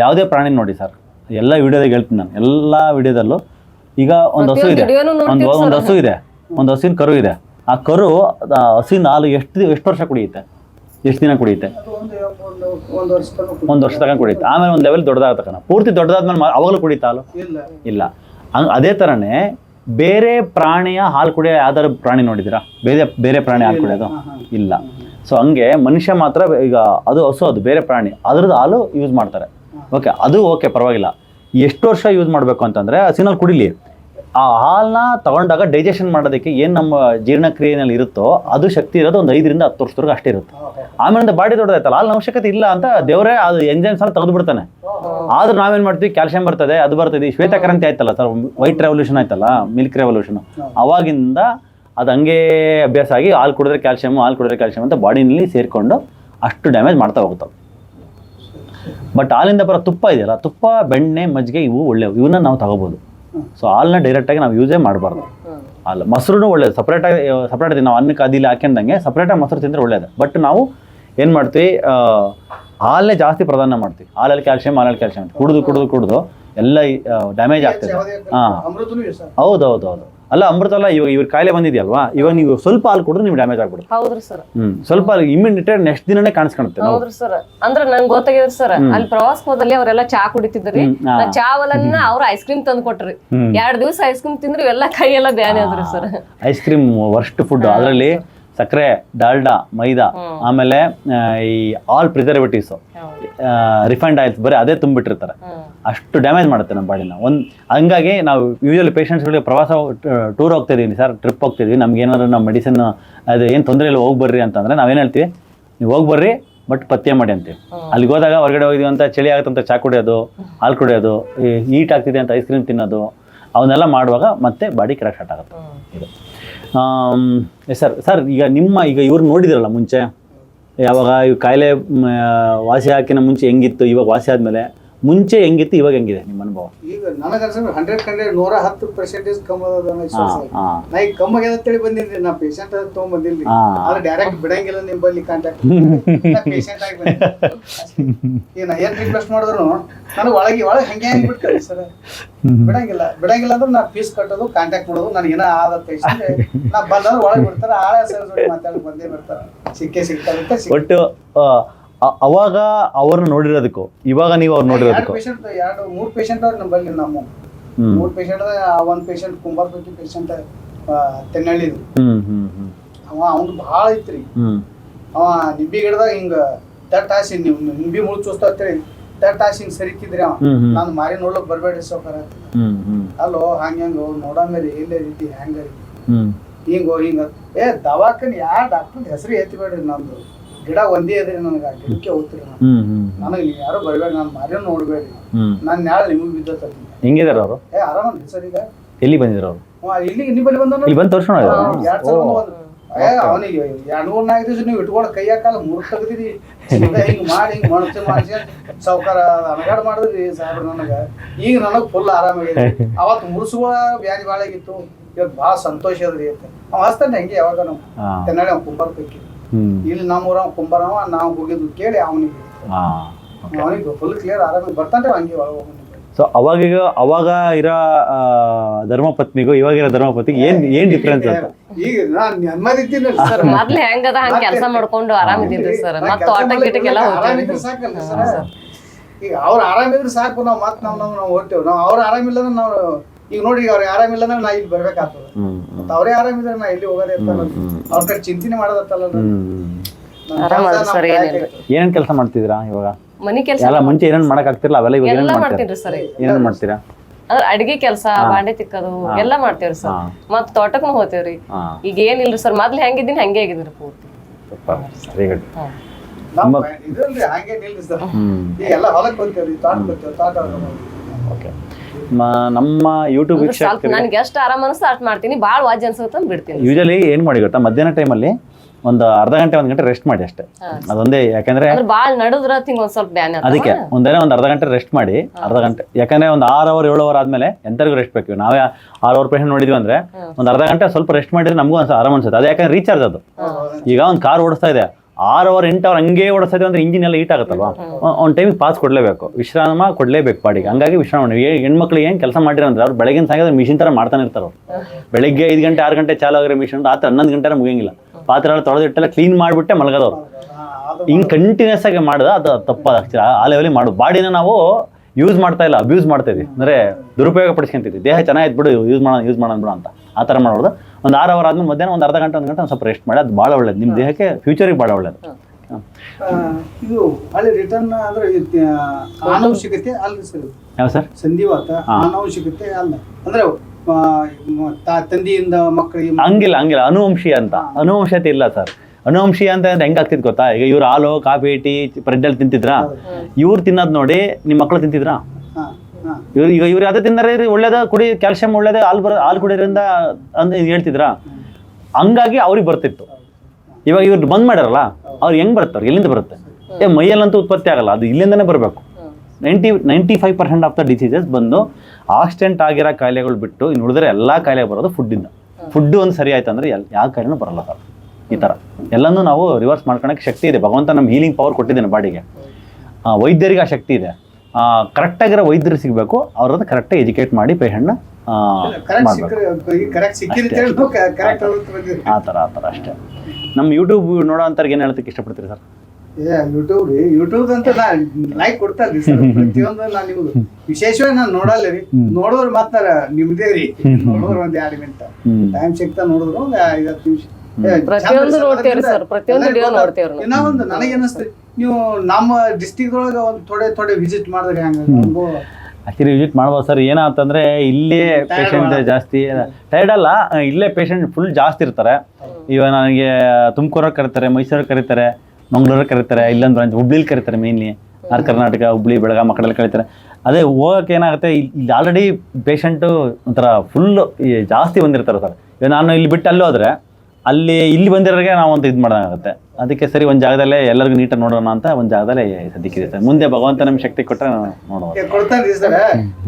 ಯಾವುದೇ ಪ್ರಾಣಿ ನೋಡಿ ಸರ್. ಎಲ್ಲ ವಿಡಿಯೋದಾಗ ಹೇಳ್ತೀನಿ ನಾನು. ಎಲ್ಲ ವಿಡಿಯೋದಲ್ಲೂ ಈಗ ಒಂದು ಹಸು ಇದೆ. ಒಂದು ಒಂದು ಹಸು ಇದೆ. ಒಂದು ಹಸುವಿನ ಕರು ಇದೆ. ಆ ಕರು ಹಸುವಿನ ಹಾಲು ಎಷ್ಟು ಎಷ್ಟು ವರ್ಷ ಕುಡಿಯುತ್ತೆ? ಎಷ್ಟು ದಿನ ಕುಡಿಯುತ್ತೆ? ಒಂದು ವರ್ಷ ತನಕ ಕುಡಿಯುತ್ತೆ. ಆಮೇಲೆ ಒಂದು ಲೆವೆಲ್ ದೊಡ್ಡದಾಗ ತಕನ ಪೂರ್ತಿ ದೊಡ್ಡದಾದ್ಮೇಲೆ ಮೇಲೆ ಅವಾಗಲೂ ಕುಡಿತಾ ಹಾಲು ಇಲ್ಲ. ಅದೇ ಥರನೇ ಬೇರೆ ಪ್ರಾಣಿಯ ಹಾಲು ಕುಡಿಯೋ ಯಾವ್ದಾದ್ರು ಪ್ರಾಣಿ ನೋಡಿದ್ದೀರಾ? ಬೇರೆ ಬೇರೆ ಪ್ರಾಣಿ ಹಾಲು ಕುಡಿಯೋದು? ಇಲ್ಲ. ಸೊ ಹಂಗೆ ಮನುಷ್ಯ ಮಾತ್ರ ಈಗ ಅದು ಹಸು ಅದು ಬೇರೆ ಪ್ರಾಣಿ. ಅದ್ರದ್ದು ಹಾಲು ಯೂಸ್ ಮಾಡ್ತಾರೆ. ಓಕೆ ಅದು ಓಕೆ ಪರವಾಗಿಲ್ಲ. ಎಷ್ಟು ವರ್ಷ ಯೂಸ್ ಮಾಡಬೇಕು ಅಂತಂದರೆ ಹಸಿನಲ್ಲಿ ಕುಡಿಲಿ. ಆ ಹಾಲನ್ನ ತಗೊಂಡಾಗ ಡೈಜೆಷನ್ ಮಾಡೋದಕ್ಕೆ ಏನು ನಮ್ಮ ಜೀರ್ಣಕ್ರಿಯೆನಲ್ಲಿ ಇರುತ್ತೋ ಅದು ಶಕ್ತಿ ಇರೋದು ಒಂದು ಐದರಿಂದ ಹತ್ತು ವರ್ಷದವರೆಗೂ ಅಷ್ಟೇ ಇರುತ್ತೆ. ಆಮೇಲೆ ಬಾಡಿ ದೊಡ್ಡದಾಯ್ತಲ್ಲ ಹಾಲಿನ ಅವಶ್ಯಕತೆ ಇಲ್ಲ ಅಂತ ದೇವರೇ ಅದು ಎಂಜೈಮ್ಸ್ ಎಲ್ಲ ತೆಗೆದು ಬಿಡ್ತಾನೆ. ಆದ್ರೂ ನಾವೇನು ಮಾಡ್ತೀವಿ ಕ್ಯಾಲ್ಸಿಯಂ ಬರ್ತದೆ ಅದು ಬರ್ತದೆ. ಶ್ವೇತ ಶ್ವೇತಕ್ರಾಂತಿ ಆಯ್ತಲ್ಲ ಸರ್ ವೈಟ್ ರೆವಲ್ಯೂಷನ್ ಆಯ್ತಲ್ಲ ಮಿಲ್ಕ್ ರೆವಲ್ಯೂಷನ್ ಅವಾಗಿಂದ ಅದು ಹಂಗೆ ಅಭ್ಯಾಸ ಆಗಿ ಹಾಲು ಕುಡಿದ್ರೆ ಕ್ಯಾಲ್ಸಿಯಮ್ ಹಾಲು ಕುಡಿದ್ರೆ ಕ್ಯಾಲ್ಸಿಯಂ ಅಂತ ಬಾಡಿನಲ್ಲಿ ಸೇರಿಕೊಂಡು ಅಷ್ಟು ಡ್ಯಾಮೇಜ್ ಮಾಡ್ತಾ ಹೋಗ್ತಾವೆ. ಬಟ್ ಹಾಲಿಂದ ಬರೋ ತುಪ್ಪ ಇದೆಯಲ್ಲ ತುಪ್ಪ ಬೆಣ್ಣೆ ಮಜ್ಜಿಗೆ ಇವು ಒಳ್ಳೆಯವು ಇವನ್ನ ನಾವು ತಗೋಬೋದು. ಸೊ ಹಾಲನ್ನ ಡೈರೆಕ್ಟಾಗಿ ನಾವು ಯೂಸೇ ಮಾಡಬಾರ್ದು. ಹಾಲು ಮೊಸರು ಒಳ್ಳೇದು. ಸಪ್ರೇಟಾಗಿ ಸಪ್ರೇಟ್ ನಾವು ಅನ್ನಕ್ಕೆ ಅದಿಲ್ಲ ಹಾಕ್ಯಂದಂಗೆ ಸಪ್ರೇಟಾಗಿ ಮೊಸರು ತಿಂದರೆ ಒಳ್ಳೇದು. ಬಟ್ ನಾವು ಏನು ಮಾಡ್ತೀವಿ ಹಾಲನ್ನೇ ಜಾಸ್ತಿ ಪ್ರಧಾನ ಮಾಡ್ತೀವಿ. ಹಾಲಲ್ಲಿ ಕ್ಯಾಲ್ಸಿಯಂ ಹಾಲಲ್ಲಿ ಕ್ಯಾಲ್ಸಿಯಂ ಕುಡಿದು ಕುಡಿದು ಕುಡಿದು ಎಲ್ಲ ಡ್ಯಾಮೇಜ್ ಆಗ್ತದೆ. ಹಾಂ. ಹೌದು ಹೌದು ಹೌದು. ಅಲ್ಲ ಅಮೃತ ಅಲ್ಲ ಇವಾಗ ಇವ್ರ ಕಾಯಿಲೆ ಬಂದಿದೆಯಲ್ವಾ? ಇವಾಗ ನೀವು ಸ್ವಲ್ಪ ಹಾಲು ಕೊಡ್ರೆ ನಿಮ್ಗೆ ಡ್ಯಾಮೇಜ್ ಆಗ್ಬಿಡುತ್ತೆ. ಹೌದ್ರಿ ಸರ್. ಹ್ಮ್ ಸ್ವಲ್ಪ ಇಮ್ಯುನಿಟಿ ನೆಕ್ಸ್ಟ್ ದಿನನೇ ಕಾಣಿಸ್ಕೊಳುತ್ತೆ ನಾವು. ಹೌದ್ರಿ ಸರ್. ಅಂದ್ರ ನನ್ಗೆ ಗೊತ್ತಾಗಿದೆ ಸರ್ ಅಲ್ಲಿ ಪ್ರವಾಸ ಹೋದಲ್ಲಿ ಅವರೆಲ್ಲ ಚಾ ಕುಡಿತಿದ್ರಿ. ಚಾವಲನ್ನ ಅವ್ರ ಐಸ್ ಕ್ರೀಮ್ ತಂದು ಕೊಟ್ರಿ. ಎರಡು ಎರಡ್ ದಿವಸ ಐಸ್ ಕ್ರೀಮ್ ತಿಂದ್ರಿ ಎಲ್ಲ ಕೈ ಎಲ್ಲ ಬ್ಯಾನೆ ಆದ್ರಿ sir. Ice cream worst food ಅದರಲ್ಲಿ ಸಕ್ಕರೆ ಡಾಲ್ಡಾ ಮೈದಾ ಆಮೇಲೆ ಈ ಆಲ್ ಪ್ರಿಸರ್ವೇಟಿವ್ಸ್ ರಿಫೈನ್ಡ್ ಆಯಿಲ್ಸ್ ಬರೀ ಅದೇ ತುಂಬಿಟ್ಟಿರ್ತಾರೆ. ಅಷ್ಟು ಡ್ಯಾಮೇಜ್ ಮಾಡುತ್ತೆ ನಮ್ಮ ಬಾಡಿನ. ಒಂದು ಹಂಗಾಗಿ ನಾವು ಯೂಶಲಿ ಪೇಷಂಟ್ಸ್ಗಳಿಗೆ ಪ್ರವಾಸ ಟೂರ್ ಹೋಗ್ತಾ ಇದೀವಿ ಸರ್ ಟ್ರಿಪ್ ಹೋಗ್ತಿದ್ವಿ ನಮ್ಗೆ ಏನಾದ್ರು ನಮ್ಮ ಮೆಡಿಸಿನ್ ಅದು ಏನು ತೊಂದರೆ ಇಲ್ಲ ಹೋಗಿ ಬರ್ರಿ ಅಂತಂದ್ರೆ ನಾವೇನು ಹೇಳ್ತೀವಿ? ನೀವು ಹೋಗಿ ಬರ್ರಿ ಬಟ್ ಪತ್ತೆ ಮಾಡಿ ಅಂತೀವಿ. ಅಲ್ಲಿಗೆ ಹೋದಾಗ ಹೊರಗಡೆ ಹೋಗಿದ್ವಿ ಅಂತ ಚಳಿ ಆಗುತ್ತಂತ ಚಾ ಕುಡಿಯೋದು ಹಾಲು ಕುಡಿಯೋದು ಹೀಟ್ ಆಗ್ತಿದೆ ಅಂತ ಐಸ್ ಕ್ರೀಮ್ ತಿನ್ನೋದು ಅವನ್ನೆಲ್ಲ ಮಾಡುವಾಗ ಮತ್ತೆ ಬಾಡಿ ಕರೆಕ್ಟ್ ಸ್ಟಾರ್ಟ್ ಆಗುತ್ತೆ. ಇದು. ಸರ್ ಸರ್ ಈಗ ನಿಮ್ಮ ಈಗ ಇವ್ರು ನೋಡಿದಿರಲ್ಲ ಮುಂಚೆ? ಯಾವಾಗ ಈ ಕಾಯಿಲೆ ವಾಸಿ ಹಾಕಿನ ಮುಂಚೆ ಹೆಂಗಿತ್ತು? ಇವಾಗ ವಾಸಿ ಆದಮೇಲೆ? ಮುಂಚೆ ಹೆಂಗಿತ್ತು ಇವಾಗ ಹೆಂಗಿದೆ ನಿಮ್ಮ ಅನುಭವ? ಈಗ ನನಗೆ ಅನ್ಸಂದ್ರೆ ಹಂಡ್ರೆಡ್ ಹಂಡ್ರೆಡ್ ನೂರ ಹತ್ತು ಪರ್ಸೆಂಟೇಜ್ ಕಮ್ಮಿ ನಾ ಈಗ ಕಮ್ಮಗೆ ಅಂತೇಳಿ ಬಂದಿದ್ರಿ ನಾ ಪೇಷಂಟ್ ತೊಗೊಂಡ್ ಬಂದಿಲ್ರಿ ಆದ್ರೆ ಡೈರೆಕ್ಟ್ ಬಿಡಂಗಿಲ್ಲ ನಿಮ್ಮಲ್ಲಿ ಕಾಂಟ್ಯಾಕ್ಟ್ ಪೇಷಂಟ್ ಆಗಿ. ಈಗ ನಾ ಏನ್ ರಿಕ್ವೆಸ್ಟ್ ಮಾಡಿದ್ರು ನನಗೆ ಒಳಗೆ ಒಳಗೆ ಹಂಗೆ ಹಂಗೆ ಬಿಟ್ಕೊಳ್ಳಿ ಸರ್. ಬಿಡಂಗಿಲ್ಲ. ಬಿಡಂಗಿಲ್ಲ ಅಂದ್ರೆ ನಾ ಫೀಸ್ ಕಟ್ಟೋದು ಕಾಂಟ್ಯಾಕ್ಟ್ ಮಾಡೋದು ನನಗೆ ಏನೋ ಆದ ಪೇಷಂಟ್ ನಾ ಬಂದ್ರೆ ಒಳಗೆ ಬಿಡ್ತಾರೆ ಆಳ ಸರ್ ಜೋಡಿ ಮಾತಾಡಿ ಬಂದೇ ಬರ್ತಾರೆ. ಸಿಕ್ಕೇ ಸಿಗ್ತಾರೆ ಅಂತ ಒಟ್ಟು ಆ, ಅ- ಅವಾಗ ಅವ್ರನ್ನ ನೋಡಿರೋದಕ್ಕು ಇವಾಗ ನೀವು ಅವ್ರು ನೋಡಿರೋದಕ್ಕು. ಪೇಷಂಟ್ ಎರಡು ಮೂರು ಪೇಷಂಟ್ ಅವ್ರು ನಂಬಲ್ಲಿ ನಮ್ಮ. ಹ್ಮ್. ಮೂರು ಪೇಷಂಟ್ ಒಂದ್ ಪೇಷಂಟ್ ಕುಂಬಾರಪೇಟೆ ಪೇಷಂಟ್ ತೆನ್ನಳ್ಳಿದು. ಹ್ಮ್ ಹ್ಮ್ ಹ್ಮ್. ಅವ ಅವ್ನು ಭಾಳ ಐತ್ರಿ. ಹ್ಮ್. ಅವ ನಿಂಬಿ ಗಿಡದಾಗ ಹಿಂಗ ತಟ್ ಹಾಸಿ ನೀವು ನಿಂಬಿ ಮುಳು ಚೂಸ್ತಾ ಅಂತೇಳಿ ತಟ್ ಹಾಸಿ ಹಿಂಗ್ ಸರಿತಿದ್ರಿ ಅವ. ಹ್ಮ್ ಹ್ಮ್. ನಾನು ಮಾರಿ ನೋಡ್ಲಕ್ ಬರ್ಬೇಡ್ರಿ ಸೌಕರ ಹ್ಮ್ ಹ್ಮ್. ಅಲ್ಲೋ ಹಂಗ ಹೆಂಗ ನೋಡಂಗರಿ ಇಲ್ಲೇ ರೀತಿ ಹೆಂಗರಿ ಹ್ಮ್. ಹಿಂಗೋ ಹಿಂಗ. ಏ ದವಾಖಾನೆ ಯಾ ಡಾಕ್ಟರ್ ಹೆಸರು ಎತ್ತಿಬೇಡ್ರಿ ನಮ್ದು ಗಿಡ ಒಂದೇ ಅದೇ ನನಗೆ ಗಿಡಕ್ಕೆ ಹೋಗ್ತೀರಿ ನಾನು. ಹ್ಮ್ ಹ್ಮ್ ನನಗೆ ನೀವು ಯಾರು ಬರಬೇಡ ನಾನು ಮಾರಿ ನೋಡ್ಬೇಡಿ. ಹ್ಮ್. ನಾನು ನಾಳೆ ನಿಮಗೆ ಬಿದ್ದ ಹೆಂಗಿದಾರ ಅವರು? ಏ ಆರಾಮನ್ರಿ ಸರ್ ಈಗ? ಎಲ್ಲಿ ಬಂದಿದ್ರು ಅವರು? ಅವ ಇಲ್ಲಿ ನಿಮ್ಮಲ್ಲಿ ಬಂದ ಇಲ್ಲಿ ಬಂದು ತೋರಿಸೋಣ ಎರಡ್ ಸಲ ಏ ಅವನಿಗೆ ಎರಡ್ ಮೂರ್ ನಾಲ್ಕು ದಿವಸ ನೀವು ಇಟ್ಕೊಂಡು ಕೈ ಹಾಕಲ್ಲ ಮುರು ತೆಗ್ದಿರಿ. ಹಿಂಗ್ ಮಾಡಿ ಹಿಂಗ್ ಮಣಸಿ ಮಾಡಿಸಿ ಸಾವ್ಕಾರ ಅನಗಾಡ್ ಮಾಡಿದ್ರಿ ಸಾಹೇಬ್ರ ನನಗ. ಈಗ ನನಗ್ ಫುಲ್ ಆರಾಮಾಗಿದೆ ಅವತ್ ಮುರುಸುವ ಬ್ಯಾನಿ ಭಾಳ ಆಗಿತ್ತು ಇವತ್ತು ಭಾಳ ಸಂತೋಷ ಅದ್ರಿ ಅಂತ. ಅವ ಹಸ್ತಾನೆ ಹೆಂಗೆ ಯಾವಾಗ ನಾವು ಹಾ. ಕನ್ನಡ ಕುಂಬಾರ ಪೈಕಿ ಹ್ಮ್ ಇಲ್ಲಿ ನಮ್ಮೂರ ಕುಂಬಾರವ ನಾವು ಹೋಗಿದ್ದು ಕೇಳಿ ಅವನಿಗೆ. ಹಾ ಅವನಿಗೆ ಫುಲ್ ಕ್ಲಿಯರ್ ಆರಾಮಾಗಿ ಬರ್ತಾನೆ ಹಂಗೆ ಒಳಗೆ ಸೊ ಅವಾಗ ಅವಾಗ ಇರೋ ಆ, ಧರ್ಮಪತ್ನಿಗೂ ಇವಾಗಿರೋ ಧರ್ಮಪತ್ನಿಗೆ ಏನ್ ಏನ್ ಡಿಫ್ರೆನ್ಸ್ ಅಂತ? ಈಗ ನಾನ್ ನೆಮ್ಮದಿದ್ದೀನಿ ಸರ್. ಮೊದ್ಲು ಹೆಂಗದ ಹಂಗ ಕೆಲಸ ಮಾಡ್ಕೊಂಡು ಆರಾಮಿದ್ದೀರಿ ಸರ್. ಮತ್ತೆ ಆಟ ಗಿಟಕ್ಕೆಲ್ಲ ಆರಾಮಿದ್ರೆ ಹೋಗ್ತೀವಿ ಸಾಕಲ್ಲ ಸರ್. ಈಗ ಅವ್ರು ಆರಾಮಿದ್ರೆ ಸಾಕು ನಾವು ಮತ್ತೆ ನಾವು ನಾವು ಹೊರ್ತೇವೆ ನಾವು ಅವ್ರು ಆರಾಮಿಲ್ಲ ಅಂದ್ರೆ ನಾವು ಈಗ ನೋಡಿ ಅವ್ರ ಅವ್ರಿಗೆ ಆರಾಮಿಲ್ಲ ಅಂದ್ರೆ ನಾ ಇಲ್ಲಿ ಬರ್ಬೇಕಾಗ್ತದೆ. ಅವರೇ ಆರಾಮಿದ್ರೆ ನಾ ಎಲ್ಲಿ ಹೋಗೋದೇ ಇರ್ತಲ್ಲ ಅವ್ರ ಕಡೆ ಚಿಂತನೆ ಮಾಡೋದತ್ತಲ್ಲ ಏನೇನ್ ಕೆಲಸ ಮಾಡ್ತಿದ್ದೀರಾ ಇವಾಗ? ಮನಿ ಕೆಲಸ ಎಲ್ಲ ಮುಂಚೆ ಏನೇನ್ ಮಾಡಕ್ ಆಗ್ತಿರ್ಲಿಲ್ಲ ಅವೆಲ್ಲ ಇವಾಗ ಏನೇನ್ ಮಾಡ್ತೀರಾ? ಸರ್ ಏನೇನ್ ಮಾಡ್ತೀರಾ? ಅಂದ್ರ ಅಡಿಗೆ ಕೆಲಸ ಬಾಂಡೆ ತಿಕ್ಕದು ಎಲ್ಲ ಮಾಡ್ತೇವ್ರಿ ಸರ್. ಮತ್ ತೋಟಕ್ನು ಹೋಗ್ತೇವ್ರಿ. ಈಗ ಏನಿಲ್ರಿ ಸರ್ ಮೊದ್ಲು ಹೆಂಗಿದ್ದೀನಿ ಹಂಗೆ ಆಗಿದ್ರಿ ಪೂರ್ತಿ. ವೆರಿ ಗುಡ್ ನಮ್ಮ ಇದಲ್ರಿ ಹಾಗೆ ನಿಲ್ರಿ ಸರ್. ಎಲ್ಲ ಹೊಲಕ್ಕೆ ಬಂತೇವ್ರಿ ತೋಟ ತೋಟ ಓಕೆ. ನಮ್ಮ ಯೂಟ್ಯೂಬ್ ನನ್ಗೆ ಎಷ್ಟ್ ಆರಾಮ ಅನಿಸ್ತ ಅಷ್ಟ್ ಮಾಡ್ತೀನಿ. ಭಾಳ ವಾಜ್ ಅನ್ಸುತ್ತ ಬಿಡ್ತೀನಿ. ಯೂಶಲಿ ಏನ್ ಮಾಡಿ ಗೊತ್ತಾ? ಮಧ್ಯಾಹ್ನ ಟೈಮಲ್ಲಿ ಒಂದು ಅರ್ಧ ಗಂಟೆ ಒಂದು ಗಂಟೆ ರೆಸ್ಟ್ ಮಾಡಿ ಅಷ್ಟೇ. ಅದೊಂದೇ ಯಾಕಂದ್ರೆ ಅಂದ್ರ ಬಾಳ್ ನಡೆದ್ರ ತಿಂಗ್ ಒಂದ್ ಸ್ವಲ್ಪ ಬ್ಯಾನ್ ಅದಕ್ಕೆ ಒಂದೇನೋ ಒಂದು ಅರ್ಧ ಗಂಟೆ ರೆಸ್ಟ್ ಮಾಡಿ ಅರ್ಧ ಗಂಟೆ ಯಾಕಂದ್ರೆ ಒಂದು ಆರ್ ಅವರ್ ಏಳು ಅವರ್ ಆದ್ಮೇಲೆ ಎಂತರಿಗೂ ರೆಸ್ಟ್ ಬೇಕು. ನಾವೇ ಆರ್ ಅವರ್ ಪೇಷಂಟ್ ನೋಡಿದ್ವಿ ಅಂದ್ರೆ ಒಂದು ಅರ್ಧ ಗಂಟೆ ಸ್ವಲ್ಪ ರೆಸ್ಟ್ ಮಾಡಿದ್ರೆ ನಮಗೂ ಒಂದು ಆರಾಮ್ ಅನ್ಸುತ್ತೆ. ಅದು ಯಾಕಂದ್ರೆ ರೀಚಾರ್ಜ್ ಅದು. ಈಗ ಒಂದು ಕಾರ್ ಓಡಿಸ್ತಾ ಇದೆ. ಆರು ಅವರ್ ಎಂಟು ಅವರ್ ಹಂಗೆ ಓಡಿಸ್ತಾ ಇದೆ ಅಂದ್ರೆ ಇಂಜಿನ್ ಎಲ್ಲ ಹೀಟ್ ಆಗುತ್ತಲ್ವಾ? ಒಂದು ಟೈಮ್ ಪಾಸ್ ಕೊಡಲೇಬೇಕು. ವಿಶ್ರಾಮ ಕೊಡಲೇಬೇಕು ಬಾಡಿಗೆ. ಹಂಗಾಗಿ ವಿಶ್ರಾಮ ಹೆಣ್ಮಕ್ಳು ಏನು ಕೆಲಸ ಮಾಡಿರಂದ್ರೆ ಅವ್ರು ಬೆಳಗಿನ ಸಾಯಂಕಾಲ ಮಿಷಿನ್ ಥರ ಮಾಡ್ತಾನೆ ಇರ್ತಾರೆ ಅವ್ರು. ಬೆಳಗ್ಗೆ ಐದು ಗಂಟೆ ಆರು ಗಂಟೆ ಚಾಲು ಆಗಿರೋ ಮಿಷಿನ್ ರಾತ್ರಿ ಹನ್ನೊಂದು ಗಂಟೆ ಮುಗಿಯಂಗಿಲ್ಲ. ಪಾತ್ರೆ ಎಲ್ಲ ತೊಳೆದಿಟ್ಟೆಲ್ಲ ಕ್ಲೀನ್ ಮಾಡಿಬಿಟ್ಟೆ ಮಲಗೋದವ್ರು. ಹಿಂಗೆ ಕಂಟಿನ್ಯೂಸ್ ಆಗಿ ಮಾಡಿದ ಅದು ತಪ್ಪದ ಆ ಲೆವೆಲ್ ಮಾಡು. ಬಾಡಿನ ನಾವು ಯೂಸ್ ಮಾಡ್ತಾ ಇಲ್ಲ ಅಬ್ಯೂಸ್ ಮಾಡ್ತಾ ಇದ್ದೀವಿ ಅಂದರೆ ದುರುಪಯೋಗ ಪಡಿಸ್ಕೊಂತಿದ್ವಿ. ದೇಹ ಚೆನ್ನಾಗಿತ್ತು ಬಿಡು ಯೂಸ್ ಮಾಡೋಣ ಯೂಸ್ ಮಾಡೋಣ ಬಿಡು ಅಂತ. ಆ ಥರ ಮಾಡೋದು. ಒಂದು ಆರು ಅವರ್ ಆದ್ಮೇಲೆ ಮಧ್ಯಾಹ್ನ ಒಂದು ಅರ್ಧ ಗಂಟೆ ಒಂದು ಗಂಟೆ ಒಂದು ಸ್ವಲ್ಪ ರೆಸ್ಟ್ ಮಾಡಿ ಅದು ಭಾಳ ಒಳ್ಳೇದು. ನಿಮ್ಮ ದೇಹಕ್ಕೆ ಫ್ಯೂಚರಿಗೆ ಭಾಳ ಒಳ್ಳೇದು. ಇದು ಅಲ್ಲಿ ರಿಟರ್ನ್ ಅಂದ್ರೆ ಅನಾವಶ್ಯಕತೆ ಆ, ಅಲ್ರಿ ಸರ್. ಯಾವ ಸರ್? ಸಂಧಿವಾತ ಅನಾವಶ್ಯಕತೆ ಅಲ್ಲ. ಅಂದ್ರೆ ತಂದೆಯಿಂದ ಮಕ್ಕಳಿಗೆ ಹಂಗಿಲ್ಲ ಹಂಗಿಲ್ಲ. ಅನುವಂಶೀಯ ಅಂತ. ಅನುವಂಶತೆ ಇಲ್ಲ ಸರ್. ಅನುವಂಶೀಯ ಅಂತ ಅಂದ್ರೆ ಹೆಂಗ್ ಆಗ್ತಿದ್ ಗೊತ್ತಾ? ಈಗ ಇವ್ರು ಹಾಲು ಕಾಫಿ ಟೀ ಬ್ರೆಡ್ ಅಲ್ಲಿ ತಿಂತಿದ್ರಾ? ಇವ್ರು ತಿನ್ನೋದು ನೋಡಿ ನಿಮ್ಮ ಮಕ್ಕಳು ತಿಂತಿದ್ರಾ? ಇವ್ರು ಈಗ ಇವ್ರು ಅದೇ ತಿಂದರೆ ಒಳ್ಳೇದ ಕುಡಿ ಕ್ಯಾಲ್ಸಿಯಂ ಒಳ್ಳೇದ, ಹಾಲು ಬರ ಹಾಲು ಕುಡಿಯೋದ್ರಿಂದ ಅಂದ್ ಹೇಳ್ತಿದ್ರ? ಹಂಗಾಗಿ ಅವ್ರಿಗೆ ಬರ್ತಿತ್ತು. ಇವಾಗ ಇವ್ರು ಬಂದ್ ಮಾಡ್ಯಾರಲ್ಲ, ಅವ್ರು ಹೆಂಗ್ ಬರ್ತಾರೆ? ಎಲ್ಲಿಂದ ಬರುತ್ತೆ? ಏ, ಮೈಯಲ್ಲಂತೂ ಉತ್ಪತ್ತಿ ಆಗಲ್ಲ, ಅದು ಇಲ್ಲಿಂದನೇ ಬರಬೇಕು. Ninety ninety five percent of the diseases ಬಂದು ಆಕ್ಸಿಡೆಂಟ್ ಆಗಿರೋ ಕಾಯಿಲೆಗಳು ಬಿಟ್ಟು ಇನ್ನು ಉಳಿದ್ರೆ ಎಲ್ಲ ಕಾಯಿಲೆ ಬರೋದು ಫುಡ್ಡಿಂದ. ಫುಡ್ಡು ಒಂದು ಸರಿ ಆಯ್ತು ಅಂದರೆ ಎಲ್ಲ ಯಾವ ಕಾಯಿಲೆನೂ ಬರಲ್ಲ ಸರ್. ಈ ಥರ. ಎಲ್ಲನೂ ನಾವು ರಿವರ್ಸ್ ಮಾಡ್ಕೊಳಕ್ಕೆ ಶಕ್ತಿ ಇದೆ. ಭಗವಂತ ನಮ್ಮ ಹೀಲಿಂಗ್ ಪವರ್ ಕೊಟ್ಟಿದ್ದಾನೆ ಬಾಡಿಗೆ. ವೈದ್ಯರಿಗೆ ಆ ಶಕ್ತಿ ಇದೆ. ಕರೆಕ್ಟಾಗಿರೋ ವೈದ್ಯರು ಸಿಗಬೇಕು ಅವ್ರದ್ದು ಕರೆಕ್ಟಾಗಿ ಎಜುಕೇಟ್ ಮಾಡಿ ಪೇಷಂಟ್ನ ಆ ಥರ ಆ ಥರ ಅಷ್ಟೇ. ನಮ್ಮ ಯೂಟ್ಯೂಬ್ ನೋಡೋ ಅಂಥವ್ರಿಗೆ ಏನು ಹೇಳೋದಕ್ಕೆ ಇಷ್ಟಪಡ್ತೀರಿ ಸರ್? ಏ ಯೂಟ್ಯೂಬ್ ರೀ ಯೂಟ್ಯೂಬ್ ಅಂತ ನಾ ಲೈಕ್ ಕೊಡ್ತಾ ಇದ್ರಿ ಸರ್. ಪ್ರತಿಯೊಂದು ನಾನು ನಿಮ್ಗೆ ವಿಶೇಷವಾಗಿ ನಾನು ನೋಡಲ್ಲ ರೀ. ನೋಡೋರು ಮಾತ್ರ ನಿಮ್ದೇ ರೀ. ನೋಡೋರು ಒಂದ್ ಎರಡು ಮಿನಿಟ್ ಟೈಮ್ ಸಿಗ್ತಾ ನೋಡಿದ್ರು ಒಂದ್ ಐದತ್ತು ನಿಮಿಷ. ಪ್ರತಿಯೊಂದು ನೋಡ್ತೇವ್ರಿ ಸರ್, ಪ್ರತಿಯೊಂದು video ನೋಡ್ತೇವ್ರಿ ನನಗೆ ಅನಿಸ್ತು. ನೀವು ನಮ್ಮ ಡಿಸ್ಟಿಕ್ ಒಳಗೆ ಒಂದು ಥೋಡೆ ಥೋಡೆ ವಿಸಿಟ್ ಮಾಡಿದ್ರೆ ಹೆಂಗ ಆಕ್ಚುಲಿ ವಿಸಿಟ್ ಮಾಡ್ಬೋದು. ಸರ್ ಏನಂತಂದ್ರೆ ಇಲ್ಲೇ ಪೇಷಂಟ್ ಜಾಸ್ತಿ ಟೈರ್ಡ್ ಅಲ್ಲ ಇಲ್ಲೇ ಪೇಷಂಟ್ ಫುಲ್ ಜಾಸ್ತಿ ಇರ್ತಾರೆ. ಇವಾಗ ನನಗೆ ತುಮಕೂರಲ್ಲಿ ಕರೀತಾರೆ ಮೈಸೂರಿಗೆ ಕರೀತಾರೆ ಮಂಗಳೂರಿಗೆ ಕರೀತಾರೆ ಇಲ್ಲೊಂದು ಬ್ರಾಂಚ್ ಹುಬ್ಳಿಲಿ ಕರೀತಾರೆ ಮೇನ್ಲಿ ಆರ್ ಕರ್ನಾಟಕ ಹುಬ್ಳಿ ಬೆಳಗಾವಿ ಕಡೆಯಲ್ಲಿ ಕಡೆಲ್ಲ ಕರೀತಾರೆ. ಅದೇ ಹೋಗಕ್ಕೆ ಏನಾಗುತ್ತೆ ಇಲ್ಲಿ- ಆಲ್ರೆಡಿ ಪೇಷಂಟು ಒಂಥರ ಫುಲ್ ಜಾಸ್ತಿ ಬಂದಿರ್ತಾರೆ ಸರ್ ಇವಾಗ ನಾನು ಇಲ್ಲಿ ಬಿಟ್ಟು ಅಲ್ಲಿ ಹೋದ್ರೆ ಅಲ್ಲಿ ಇಲ್ಲಿ ಬಂದಿರೋರಿಗೆ ನಾವು ಒಂದು ಇದು ಮಾಡೋದಾಗುತ್ತೆ ಅದಕ್ಕೆ ಸರಿ ಒಂದು ಜಾಗದಲ್ಲೇ ಎಲ್ಲರಿಗೂ ನೀಟಾಗಿ ನೋಡೋಣ ಅಂತ ಒಂದು ಜಾಗದಲ್ಲೇ ಸದ್ಯಕ್ಕಿದೆ ಸರ್. ಮುಂದೆ ಭಗವಂತ ನಮ್ಗೆ ಶಕ್ತಿ ಕೊಟ್ಟರೆ ನೋಡೋದು ಕೊಡ್ತಾನ್ರಿ ಸರ್.